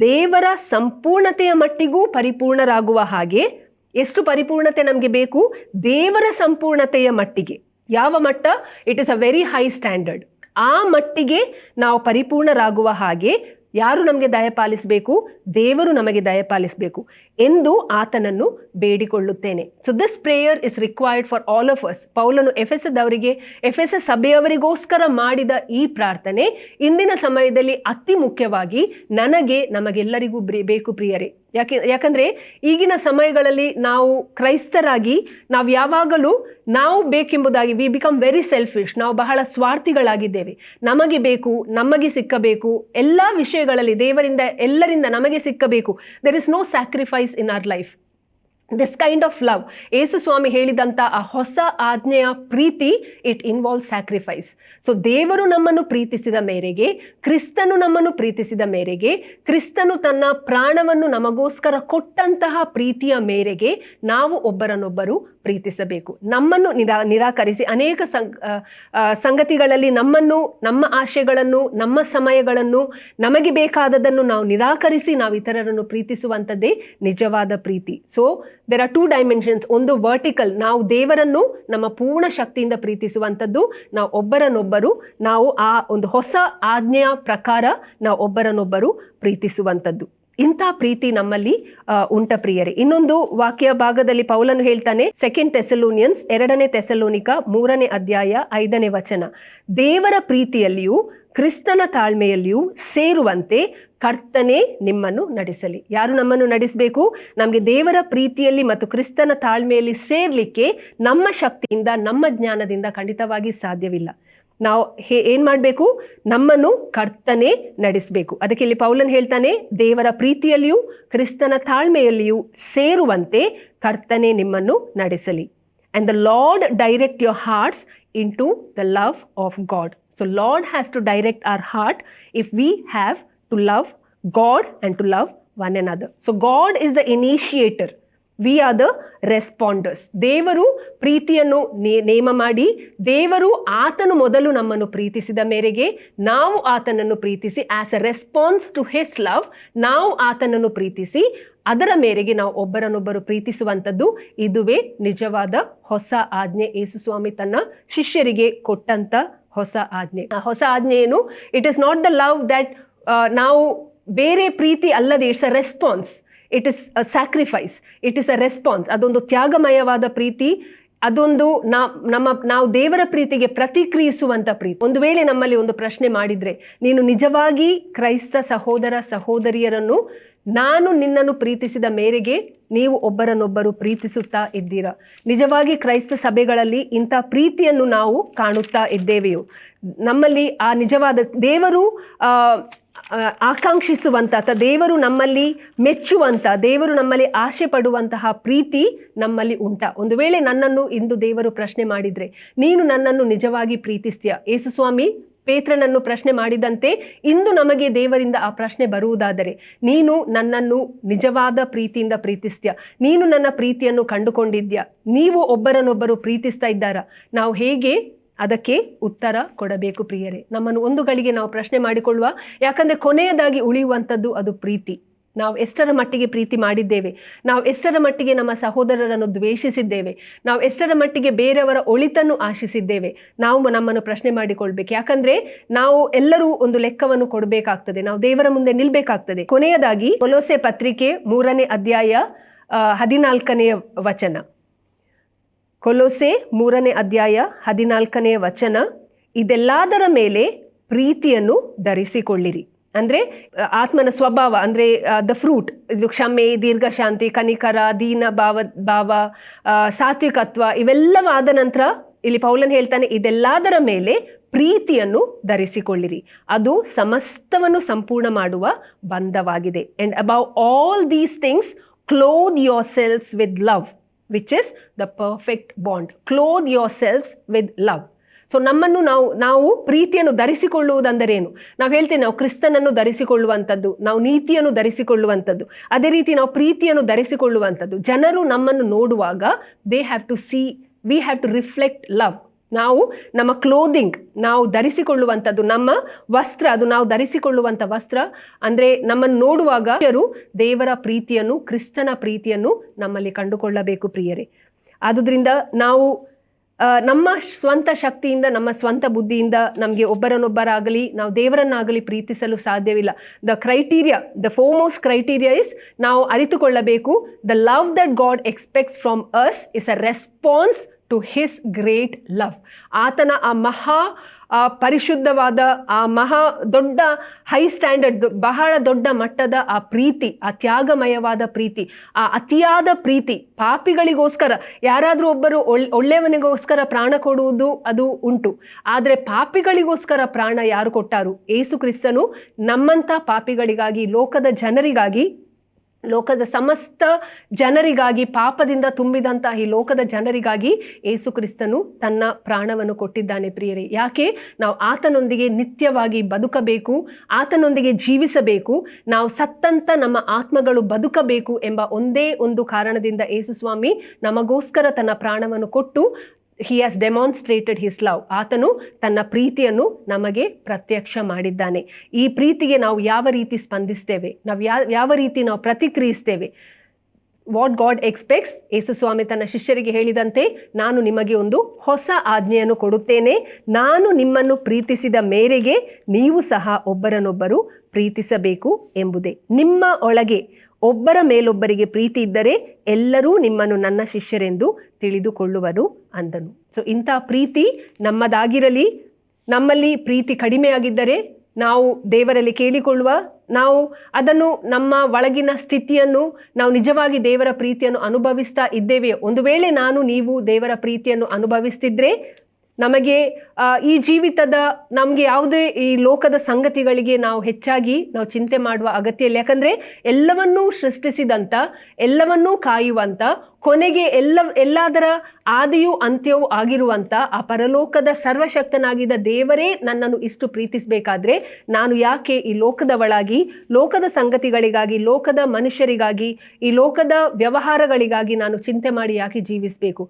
ದೇವರ ಸಂಪೂರ್ಣತೆಯ ಮಟ್ಟಿಗೂ ಪರಿಪೂರ್ಣರಾಗುವ ಹಾಗೆ ಎಷ್ಟು ಪರಿಪೂರ್ಣತೆ ನಮಗೆ ಬೇಕು? ದೇವರ ಸಂಪೂರ್ಣತೆಯ ಮಟ್ಟಿಗೆ. ಯಾವ ಮಟ್ಟ? It is a very high standard ಆ ಮಟ್ಟಿಗೆ ನಾವು ಪರಿಪೂರ್ಣರಾಗುವ ಹಾಗೆ ಯಾರು ನಮಗೆ ದಯಪಾಲಿಸಬೇಕು ದೇವರು ನಮಗೆ ದಯಪಾಲಿಸಬೇಕು ಎಂದು ಆತನನ್ನು ಬೇಡಿಕೊಳ್ಳುತ್ತೇನೆ. So this prayer is required for all of us ಪೌಲನು ಎಫ್ ಎಸ್ ದವರಿಗೆ ಎಫ್ ಎಸ್ ಎಸ್ ಸಭೆಯವರಿಗೋಸ್ಕರ ಮಾಡಿದ ಈ ಪ್ರಾರ್ಥನೆ ಇಂದಿನ ಸಮಯದಲ್ಲಿ ಅತಿ ಮುಖ್ಯವಾಗಿ ನನಗೆ, ನಮಗೆಲ್ಲರಿಗೂ ಬೇಕು ಪ್ರಿಯರೇ. ಯಾಕೆ, ಯಾಕಂದರೆ ಈಗಿನ ಸಮಯಗಳಲ್ಲಿ ನಾವು ಕ್ರೈಸ್ತರಾಗಿ ನಾವು ಯಾವಾಗಲೂ ನಾವು ಬೇಕೆಂಬುದಾಗಿ ವಿ ಬಿಕಮ್ ವೆರಿ ಸೆಲ್ಫಿಶ್ ನಾವು ಬಹಳ ಸ್ವಾರ್ಥಿಗಳಾಗಿದ್ದೇವೆ. ನಮಗೆ ಬೇಕು, ನಮಗೆ ಸಿಕ್ಕಬೇಕು, ಎಲ್ಲ ವಿಷಯಗಳಲ್ಲಿ ದೇವರಿಂದ, ಎಲ್ಲರಿಂದ ನಮಗೆ ಸಿಕ್ಕಬೇಕು. There is no sacrifice in our life this kind of love ಯೇಸು ಸ್ವಾಮಿ ಹೇಳಿದಂಥ ಆ ಹೊಸ ಆಜ್ಞೆಯ ಪ್ರೀತಿ ಇಟ್ ಇನ್ವಾಲ್ವ್ ಸ್ಯಾಕ್ರಿಫೈಸ್ ಸೊ ದೇವರು ನಮ್ಮನ್ನು ಪ್ರೀತಿಸಿದ ಮೇರೆಗೆ, ಕ್ರಿಸ್ತನು ನಮ್ಮನ್ನು ಪ್ರೀತಿಸಿದ ಮೇರೆಗೆ, ಕ್ರಿಸ್ತನು ತನ್ನ ಪ್ರಾಣವನ್ನು ನಮಗೋಸ್ಕರ ಕೊಟ್ಟಂತಹ ಪ್ರೀತಿಯ ಮೇರೆಗೆ ನಾವು ಒಬ್ಬರನ್ನೊಬ್ಬರು ಪ್ರೀತಿಸಬೇಕು. ನಮ್ಮನ್ನು ನಿರಾ, ನಿರಾಕರಿಸಿ ಅನೇಕ ಸಂಗತಿಗಳಲ್ಲಿ ನಮ್ಮನ್ನು, ನಮ್ಮ ಆಶೆಗಳನ್ನು, ನಮ್ಮ ಸಮಯಗಳನ್ನು, ನಮಗೆ ಬೇಕಾದದನ್ನು ನಾವು ನಿರಾಕರಿಸಿ ನಾವು ಇತರರನ್ನು ಪ್ರೀತಿಸುವಂಥದ್ದೇ ನಿಜವಾದ ಪ್ರೀತಿ. So there are two dimensions ಒಂದು ವರ್ಟಿಕಲ್ ನಾವು ದೇವರನ್ನು, ನಮ್ಮ ಪೂರ್ಣ ಶಕ್ತಿಯಿಂದ ಪ್ರೀತಿಸುವಂಥದ್ದು. ನಾವು ಒಬ್ಬರನ್ನೊಬ್ಬರು. ನಾವು ಆ ಒಂದು ಹೊಸ ಆಜ್ಞೆಯ ಪ್ರಕಾರ ನಾವು ಒಬ್ಬರನ್ನೊಬ್ಬರು ಪ್ರೀತಿಸುವಂಥದ್ದು. ಇಂಥ ಪ್ರೀತಿ ನಮ್ಮಲ್ಲಿ ಉಂಟ ಪ್ರಿಯರೇ. ಇನ್ನೊಂದು ವಾಕ್ಯ ಭಾಗದಲ್ಲಿ ಪೌಲನು ಹೇಳ್ತಾನೆ ಸೆಕೆಂಡ್ ತೆಸಲೂನಿಯನ್ಸ್ ಎರಡನೇ ತೆಸಲೋನಿಕ ಮೂರನೇ ಅಧ್ಯಾಯ ಐದನೇ ವಚನ. ದೇವರ ಪ್ರೀತಿಯಲ್ಲಿಯೂ, ಕ್ರಿಸ್ತನ ತಾಳ್ಮೆಯಲ್ಲಿಯೂ ಸೇರುವಂತೆ ಕರ್ತನೇ ನಿಮ್ಮನ್ನು ನಡೆಸಲಿ. ಯಾರು ನಮ್ಮನ್ನು ನಡೆಸಬೇಕು? ನಮಗೆ ದೇವರ ಪ್ರೀತಿಯಲ್ಲಿ ಮತ್ತು ಕ್ರಿಸ್ತನ ತಾಳ್ಮೆಯಲ್ಲಿ ಸೇರಲಿಕ್ಕೆ ನಮ್ಮ ಶಕ್ತಿಯಿಂದ, ನಮ್ಮ ಜ್ಞಾನದಿಂದ ಖಂಡಿತವಾಗಿ ಸಾಧ್ಯವಿಲ್ಲ. ನಾವು ಹೇ, ಏನು ಮಾಡಬೇಕು? ನಮ್ಮನ್ನು ಕರ್ತನೆ ನಡೆಸಬೇಕು. ಅದಕ್ಕೆ ಇಲ್ಲಿ ಪೌಲನ್ ಹೇಳ್ತಾನೆ, ದೇವರ ಪ್ರೀತಿಯಲ್ಲಿಯೂ, ಕ್ರಿಸ್ತನ ತಾಳ್ಮೆಯಲ್ಲಿಯೂ ಸೇರುವಂತೆ ಕರ್ತನೆ ನಿಮ್ಮನ್ನು ನಡೆಸಲಿ. And the Lord direct your hearts into the love of God so Lord has to direct our heart if we have love God and to love one another so God is the initiator we are the responders ದೇವರು ಪ್ರೀತಿಯನ್ನು ನೇಮ ಮಾಡಿ, ದೇವರು ಆತನು ಮೊದಲು ನಮ್ಮನ್ನು ಪ್ರೀತಿಸಿದ ಮೇರೆಗೆ ನಾವು ಆತನನ್ನು ಪ್ರೀತಿಸಿ as a response to his love ನಾವು ಆತನನ್ನು ಪ್ರೀತಿಸಿ, ಅದರ ಮೇರೆಗೆ ನಾವು ಒಬ್ಬರನ್ನೊಬ್ಬರು ಪ್ರೀತಿಸುವಂಥದ್ದು ಇದುವೇ ನಿಜವಾದ ಹೊಸ ಆಜ್ಞೆ. ಯೇಸು ಸ್ವಾಮಿ ತನ್ನ ಶಿಷ್ಯರಿಗೆ ಕೊಟ್ಟಂಥ ಹೊಸ ಆಜ್ಞೆ. ಹೊಸ ಆಜ್ಞೆ ಏನು it is not the love that ನಾವು ಬೇರೆ ಪ್ರೀತಿ ಅಲ್ಲದೆ it's a response it is a sacrifice it is a response ಅದೊಂದು ತ್ಯಾಗಮಯವಾದ ಪ್ರೀತಿ. ಅದೊಂದು ನಾ, ನಮ್ಮ, ನಾವು ದೇವರ ಪ್ರೀತಿಗೆ ಪ್ರತಿಕ್ರಿಯಿಸುವಂಥ ಪ್ರೀತಿ. ಒಂದು ವೇಳೆ ನಮ್ಮಲ್ಲಿ ಒಂದು ಪ್ರಶ್ನೆ ಮಾಡಿದರೆ, ನೀನು ನಿಜವಾಗಿ ಕ್ರೈಸ್ತ ಸಹೋದರ ಸಹೋದರಿಯರನ್ನು, ನಾನು ನಿನ್ನನ್ನು ಪ್ರೀತಿಸಿದ ಮೇರೆಗೆ ನೀವು ಒಬ್ಬರನ್ನೊಬ್ಬರು ಪ್ರೀತಿಸುತ್ತಾ ಇದ್ದೀರಾ? ನಿಜವಾಗಿ ಕ್ರೈಸ್ತ ಸಭೆಗಳಲ್ಲಿ ಇಂಥ ಪ್ರೀತಿಯನ್ನು ನಾವು ಕಾಣುತ್ತಾ ಇದ್ದೇವೆಯೋ? ನಮ್ಮಲ್ಲಿ ಆ ನಿಜವಾದ ದೇವರು ಆಕಾಂಕ್ಷಿಸುವಂಥ ದೇವರು ನಮ್ಮಲ್ಲಿ ಮೆಚ್ಚುವಂಥ ದೇವರು ನಮ್ಮಲ್ಲಿ ಆಸೆ ಪಡುವಂತಹ ಪ್ರೀತಿ ನಮ್ಮಲ್ಲಿ ಉಂಟ. ಒಂದು ವೇಳೆ ನನ್ನನ್ನು ಇಂದು ದೇವರು ಪ್ರಶ್ನೆ ಮಾಡಿದರೆ, ನೀನು ನನ್ನನ್ನು ನಿಜವಾಗಿ ಪ್ರೀತಿಸ್ತೀಯ? ಯೇಸು ಸ್ವಾಮಿ, ಪೇತ್ರನನ್ನು ಪ್ರಶ್ನೆ ಮಾಡಿದಂತೆ, ಇಂದು ನಮಗೆ ದೇವರಿಂದ ಆ ಪ್ರಶ್ನೆ ಬರುವುದಾದರೆ, ನೀನು ನನ್ನನ್ನು ನಿಜವಾದ ಪ್ರೀತಿಯಿಂದ ಪ್ರೀತಿಸ್ತೀಯ? ನೀನು ನನ್ನ ಪ್ರೀತಿಯನ್ನು ಕಂಡುಕೊಂಡಿದ್ಯಾ ನೀವು ಒಬ್ಬರನ್ನೊಬ್ಬರು ಪ್ರೀತಿಸ್ತಾ ಇದ್ದಾರಾ? ನಾವು ಹೇಗೆ ಅದಕ್ಕೆ ಉತ್ತರ ಕೊಡಬೇಕು ಪ್ರಿಯರೇ. ನಮ್ಮನ್ನು ಒಂದು ಗಳಿಗೆ ನಾವು ಪ್ರಶ್ನೆ ಮಾಡಿಕೊಳ್ಳುವ, ಯಾಕಂದರೆ ಕೊನೆಯದಾಗಿ ಉಳಿಯುವಂಥದ್ದು ಅದು ಪ್ರೀತಿ. ನಾವು ಎಷ್ಟರ ಮಟ್ಟಿಗೆ ಪ್ರೀತಿ ಮಾಡಿದ್ದೇವೆ? ನಾವು ಎಷ್ಟರ ಮಟ್ಟಿಗೆ ನಮ್ಮ ಸಹೋದರರನ್ನು ದ್ವೇಷಿಸಿದ್ದೇವೆ? ನಾವು ಎಷ್ಟರ ಮಟ್ಟಿಗೆ ಬೇರೆಯವರ ಒಳಿತನ್ನು ಆಶಿಸಿದ್ದೇವೆ? ನಾವು ನಮ್ಮನ್ನು ಪ್ರಶ್ನೆ ಮಾಡಿಕೊಳ್ಬೇಕು. ಯಾಕಂದ್ರೆ ನಾವು ಎಲ್ಲರೂ ಒಂದು ಲೆಕ್ಕವನ್ನು ಕೊಡಬೇಕಾಗ್ತದೆ. ನಾವು ದೇವರ ಮುಂದೆ ನಿಲ್ಬೇಕಾಗ್ತದೆ. ಕೊನೆಯದಾಗಿ ಕೊಲೋಸೆ ಪತ್ರಿಕೆ ಮೂರನೇ ಅಧ್ಯಾಯ ಹದಿನಾಲ್ಕನೆಯ ವಚನ. ಕೊಲೋಸೆ ಮೂರನೇ ಅಧ್ಯಾಯ ಹದಿನಾಲ್ಕನೇ ವಚನ, ಇದೆಲ್ಲದರ ಮೇಲೆ ಪ್ರೀತಿಯನ್ನು ಧರಿಸಿಕೊಳ್ಳಿರಿ. ಅಂದರೆ ಆತ್ಮನ ಸ್ವಭಾವ, ಅಂದರೆ ದ ಫ್ರೂಟ್ ಇದು ಕ್ಷಮೆ ದೀರ್ಘಶಾಂತಿ ಕನಿಕರ, ದೀನ ಭಾವ ಭಾವ ಸಾತ್ವಿಕತ್ವ, ಇವೆಲ್ಲವಾದ ನಂತರ ಇಲ್ಲಿ ಪೌಲನ್ ಹೇಳ್ತಾನೆ, ಇದೆಲ್ಲದರ ಮೇಲೆ ಪ್ರೀತಿಯನ್ನು ಧರಿಸಿಕೊಳ್ಳಿರಿ. ಅದು ಸಮಸ್ತವನ್ನು ಸಂಪೂರ್ಣ ಮಾಡುವ ಬಂಧವಾಗಿದೆ. And above all these things clothe yourselves with love which is the perfect bond clothe yourselves with love so ನಮ್ಮನ್ನು ನಾವು ನಾವು ಪ್ರೀತಿಯನ್ನು ಧರಿಸಿಕೊಳ್ಳುವುದಂದರೇನು? ನಾವು ಹೇಳ್ತೇವೆ, ನಾವು ಕ್ರಿಸ್ತನನ್ನು ಧರಿಸಿಕೊಳ್ಳುವಂಥದ್ದು, ನಾವು ನೀತಿಯನ್ನು ಧರಿಸಿಕೊಳ್ಳುವಂಥದ್ದು, ಅದೇ ರೀತಿ ನಾವು ಪ್ರೀತಿಯನ್ನು ಧರಿಸಿಕೊಳ್ಳುವಂಥದ್ದು. ಜನರು ನಮ್ಮನ್ನು ನೋಡುವಾಗ they have to see we have to reflect love ನಾವು ನಮ್ಮ ಕ್ಲೋದಿಂಗ್ ನಾವು ಧರಿಸಿಕೊಳ್ಳುವಂಥದ್ದು, ನಮ್ಮ ವಸ್ತ್ರ, ಅದು ನಾವು ಧರಿಸಿಕೊಳ್ಳುವಂಥ ವಸ್ತ್ರ. ಅಂದರೆ ನಮ್ಮನ್ನು ನೋಡುವಾಗ ದೇವರ ಪ್ರೀತಿಯನ್ನು, ಕ್ರಿಸ್ತನ ಪ್ರೀತಿಯನ್ನು ನಮ್ಮಲ್ಲಿ ಕಂಡುಕೊಳ್ಳಬೇಕು ಪ್ರಿಯರೇ. ಆದುದರಿಂದ ನಾವು ನಮ್ಮ ಸ್ವಂತ ಶಕ್ತಿಯಿಂದ, ನಮ್ಮ ಸ್ವಂತ ಬುದ್ಧಿಯಿಂದ ನಮಗೆ ಒಬ್ಬರನ್ನೊಬ್ಬರಾಗಲಿ, ನಾವು ದೇವರನ್ನಾಗಲಿ ಪ್ರೀತಿಸಲು ಸಾಧ್ಯವಿಲ್ಲ. The criteria, the foremost criteria is ನಾವು ಅರಿತುಕೊಳ್ಳಬೇಕು. The love that God expects from us is a response to his great love ಆತನ ಆ ಮಹಾ, ಆ ಪರಿಶುದ್ಧವಾದ, ಆ ಮಹಾ ದೊಡ್ಡ ಹೈ ಸ್ಟ್ಯಾಂಡರ್ಡ್ ಬಹಳ ದೊಡ್ಡ ಮಟ್ಟದ ಆ ಪ್ರೀತಿ, ಆ ತ್ಯಾಗಮಯವಾದ ಪ್ರೀತಿ, ಆ ಅತಿಯಾದ ಪ್ರೀತಿ ಪಾಪಿಗಳಿಗೋಸ್ಕರ, ಯಾರಾದರೂ ಒಬ್ಬರು ಒಳ್, ಒಳ್ಳೆಯವನಿಗೋಸ್ಕರ ಪ್ರಾಣ ಕೊಡುವುದು ಅದು ಉಂಟು. ಆದರೆ ಪಾಪಿಗಳಿಗೋಸ್ಕರ ಪ್ರಾಣ ಯಾರು ಕೊಟ್ಟಾರು? ಏಸು ಕ್ರಿಸ್ತನು ನಮ್ಮಂಥ ಪಾಪಿಗಳಿಗಾಗಿ, ಲೋಕದ ಜನರಿಗಾಗಿ ಲೋಕದ ಸಮಸ್ತ ಜನರಿಗಾಗಿ, ಪಾಪದಿಂದ ತುಂಬಿದಂತಹ ಈ ಲೋಕದ ಜನರಿಗಾಗಿ ಏಸು ಕ್ರಿಸ್ತನು ತನ್ನ ಪ್ರಾಣವನ್ನು ಕೊಟ್ಟಿದ್ದಾನೆ ಪ್ರಿಯರೇ. ಯಾಕೆ? ನಾವು ಆತನೊಂದಿಗೆ ನಿತ್ಯವಾಗಿ ಬದುಕಬೇಕು, ಆತನೊಂದಿಗೆ ಜೀವಿಸಬೇಕು, ನಾವು ಸತ್ತಂತ ನಮ್ಮ ಆತ್ಮಗಳು ಬದುಕಬೇಕು ಎಂಬ ಒಂದೇ ಒಂದು ಕಾರಣದಿಂದ ಏಸು ಸ್ವಾಮಿ ನಮಗೋಸ್ಕರ ತನ್ನ ಪ್ರಾಣವನ್ನು ಕೊಟ್ಟು he has demonstrated his love ಆತನು ತನ್ನ ಪ್ರೀತಿಯನ್ನು ನಮಗೆ ಪ್ರತ್ಯಕ್ಷ ಮಾಡಿದ್ದಾನೆ. ಈ ಪ್ರೀತಿಗೆ ನಾವು ಯಾವ ರೀತಿ ಸ್ಪಂದಿಸ್ತೇವೆ? ನಾವು ಯಾವ ಯಾವ ರೀತಿ ನಾವು ಪ್ರತಿಕ್ರಿಯಿಸ್ತೇವೆ? ವಾಟ್ ಗಾಡ್ ಎಕ್ಸ್ಪೆಕ್ಟ್ಸ್ ಯೇಸು ಸ್ವಾಮಿ ತನ್ನ ಶಿಷ್ಯರಿಗೆ ಹೇಳಿದಂತೆ ನಾನು ನಿಮಗೆ ಒಂದು ಹೊಸ ಆಜ್ಞೆಯನ್ನು ಕೊಡುತ್ತೇನೆ. ನಾನು ನಿಮ್ಮನ್ನು ಪ್ರೀತಿಸಿದ ಮೇರೆಗೆ ನೀವು ಸಹ ಒಬ್ಬರನ್ನೊಬ್ಬರು ಪ್ರೀತಿಸಬೇಕು ಎಂಬುದೇ. ನಿಮ್ಮ ಒಳಗೆ ಒಬ್ಬರ ಮೇಲೊಬ್ಬರಿಗೆ ಪ್ರೀತಿ ಇದ್ದರೆ ಎಲ್ಲರೂ ನಿಮ್ಮನ್ನು ನನ್ನ ಶಿಷ್ಯರೆಂದು ತಿಳಿದುಕೊಳ್ಳುವರು ಅಂದನು. ಸೊ ಇಂಥ ಪ್ರೀತಿ ನಮ್ಮದಾಗಿರಲಿ. ನಮ್ಮಲ್ಲಿ ಪ್ರೀತಿ ಕಡಿಮೆಯಾಗಿದ್ದರೆ ನಾವು ದೇವರಲ್ಲಿ ಕೇಳಿಕೊಳ್ಳುವ, ನಾವು ಅದನ್ನು ನಮ್ಮ ಒಳಗಿನ ಸ್ಥಿತಿಯನ್ನು, ನಾವು ನಿಜವಾಗಿ ದೇವರ ಪ್ರೀತಿಯನ್ನು ಅನುಭವಿಸ್ತಾ ಇದ್ದೇವೆ ಒಂದು ವೇಳೆ ನಾನು ನೀವು ದೇವರ ಪ್ರೀತಿಯನ್ನು ಅನುಭವಿಸ್ತಿದ್ರೆ ನಮಗೆ ಈ ಜೀವಿತದ ನಮಗೆ ಯಾವುದೇ ಈ ಲೋಕದ ಸಂಗತಿಗಳಿಗೆ ನಾವು ಹೆಚ್ಚಾಗಿ ನಾವು ಚಿಂತೆ ಮಾಡುವ ಅಗತ್ಯ ಇಲ್ಲ ಯಾಕಂದರೆ ಎಲ್ಲವನ್ನೂ ಸೃಷ್ಟಿಸಿದಂಥ ಎಲ್ಲವನ್ನೂ ಕಾಯುವಂಥ ಕೊನೆಗೆ ಎಲ್ಲ, ಎಲ್ಲದರ ಆದಿಯೂ ಅಂತ್ಯವೂ ಆಗಿರುವಂಥ ಆ ಪರಲೋಕದ ಸರ್ವಶಕ್ತನಾಗಿದ್ದ ದೇವರೇ ನನ್ನನ್ನು ಇಷ್ಟು ಪ್ರೀತಿಸಬೇಕಾದ್ರೆ ನಾನು ಯಾಕೆ ಈ ಲೋಕದ ಒಳಗಿ ಲೋಕದ ಸಂಗತಿಗಳಿಗಾಗಿ, ಲೋಕದ ಮನುಷ್ಯರಿಗಾಗಿ, ಈ ಲೋಕದ ವ್ಯವಹಾರಗಳಿಗಾಗಿ ನಾನು ಚಿಂತೆ ಮಾಡಿ ಯಾಕೆ ಜೀವಿಸಬೇಕು?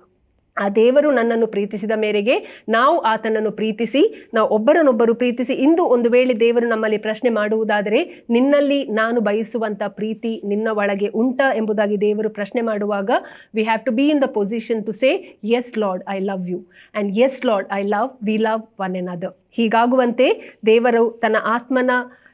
ಆ ದೇವರು ನನ್ನನ್ನು ಪ್ರೀತಿಸಿದ ಮೇರೆಗೆ ನಾವು ಆತನನ್ನು ಪ್ರೀತಿಸಿ, ನಾವು ಒಬ್ಬರನ್ನೊಬ್ಬರು ಪ್ರೀತಿಸಿ, ಇಂದು ಒಂದು ವೇಳೆ ದೇವರು ನಮ್ಮಲ್ಲಿ ಪ್ರಶ್ನೆ ಮಾಡುವುದಾದರೆ, ನಿನ್ನಲ್ಲಿ ನಾನು ಬಯಸುವಂಥ ಪ್ರೀತಿ ನಿನ್ನ ಒಳಗೆ ಉಂಟಾ ಎಂಬುದಾಗಿ ದೇವರು ಪ್ರಶ್ನೆ ಮಾಡುವಾಗ we have to be in the position to say yes Lord I love you and yes Lord I love we love one another ಹೀಗಾಗುವಂತೆ ದೇವರು ತನ್ನ ಆತ್ಮನ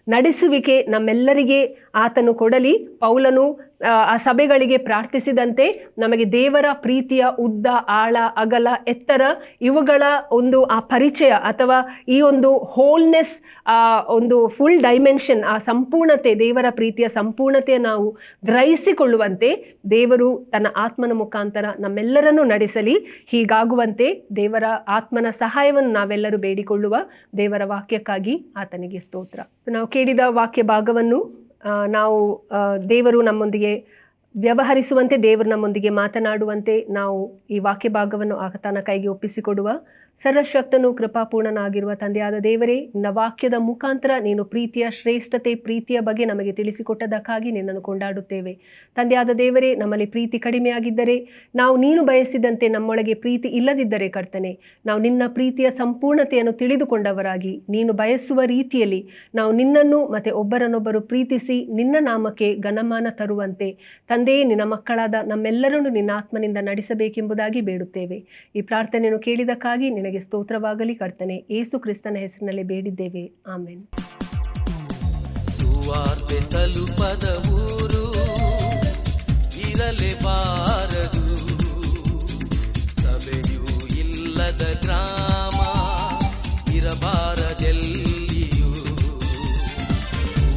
ನಡೆಸುವಿಕೆ ನಮ್ಮೆಲ್ಲರಿಗೆ ಆತನು ಕೊಡಲಿ, ಪೌಲನು ಆ, ಸಭೆಗಳಿಗೆ ಪ್ರಾರ್ಥಿಸಿದಂತೆ ನಮಗೆ ದೇವರ ಪ್ರೀತಿಯ ಉದ್ದ ಆಳ ಅಗಲ ಎತ್ತರ ಇವುಗಳ ಒಂದು ಆ ಪರಿಚಯ ಅಥವಾ ಈ ಒಂದು ಹೋಲ್ನೆಸ್ ಆ ಒಂದು ಫುಲ್ ಡೈಮೆನ್ಷನ್ ಆ ಸಂಪೂರ್ಣತೆ ದೇವರ ಪ್ರೀತಿಯ ಸಂಪೂರ್ಣತೆ ನಾವು ಗ್ರಹಿಸಿಕೊಳ್ಳುವಂತೆ ದೇವರು ತನ್ನ ಆತ್ಮನ ಮುಖಾಂತರ ನಮ್ಮೆಲ್ಲರನ್ನು ನಡೆಸಲಿ. ಹೀಗಾಗುವಂತೆ ದೇವರ ಆತ್ಮನ ಸಹಾಯವನ್ನು ನಾವೆಲ್ಲರೂ ಬೇಡಿಕೊಳ್ಳುವ ದೇವರ ವಾಕ್ಯಕ್ಕಾಗಿ ಆತನಿಗೆ ಸ್ತೋತ್ರ. ನಾವು ಕೇಳಿದ ವಾಕ್ಯ ಭಾಗವನ್ನು ನಾವು ದೇವರು ನಮ್ಮೊಂದಿಗೆ ವ್ಯವಹರಿಸುವಂತೆ ದೇವರು ನಮ್ಮೊಂದಿಗೆ ಮಾತನಾಡುವಂತೆ ನಾವು ಈ ವಾಕ್ಯ ಭಾಗವನ್ನು ಆತನ ಕೈಗೆ ಒಪ್ಪಿಸಿಕೊಡುವ ಸರ್ವಶಕ್ತನು ಕೃಪಾಪೂರ್ಣನಾಗಿರುವ ತಂದೆಯಾದ ದೇವರೇ ವಾಕ್ಯದ ಮುಖಾಂತರ ನೀನು ಪ್ರೀತಿಯ ಶ್ರೇಷ್ಠತೆ, ಪ್ರೀತಿಯ ಬಗ್ಗೆ ನಮಗೆ ತಿಳಿಸಿಕೊಟ್ಟದಕ್ಕಾಗಿ ನಿನ್ನನ್ನು ಕೊಂಡಾಡುತ್ತೇವೆ. ತಂದೆಯಾದ ದೇವರೇ, ನಮ್ಮಲ್ಲಿ ಪ್ರೀತಿ ಕಡಿಮೆಯಾಗಿದ್ದರೆ, ನಾವು ನೀನು ಬಯಸಿದಂತೆ ನಮ್ಮೊಳಗೆ ಪ್ರೀತಿ ಇಲ್ಲದಿದ್ದರೆ ಕರ್ತನೆ, ನಾವು ನಿನ್ನ ಪ್ರೀತಿಯ ಸಂಪೂರ್ಣತೆಯನ್ನು ತಿಳಿದುಕೊಂಡವರಾಗಿ, ನೀನು ಬಯಸುವ ರೀತಿಯಲ್ಲಿ ನಾವು ನಿನ್ನನ್ನು ಮತ್ತು ಒಬ್ಬರನ್ನೊಬ್ಬರು ಪ್ರೀತಿಸಿ ನಿನ್ನ ನಾಮಕ್ಕೆ ಘನಮಾನ ತರುವಂತೆ ತಂದೆಯೇ ನಿನ್ನ ಮಕ್ಕಳಾದ ನಮ್ಮೆಲ್ಲರನ್ನು ನಿನ್ನ ಆತ್ಮನಿಂದ ನಡೆಸಬೇಕೆಂಬುದಾಗಿ ಬೇಡುತ್ತೇವೆ. ಈ ಪ್ರಾರ್ಥನೆಯನ್ನು ಕೇಳಿದಕ್ಕಾಗಿ ನಿನಗೆ ಸ್ತೋತ್ರವಾಗಲಿ ಕರ್ತನೆ. ಏಸು ಕ್ರಿಸ್ತನ ಹೆಸರಿನಲ್ಲಿ ಬೇಡಿದ್ದೇವೆ. ಆಮೇನ್. ಇರಬಾರದೆಲ್ಲಿಯೂ.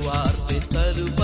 ವಾರ್ತೆ ತಲುಪದ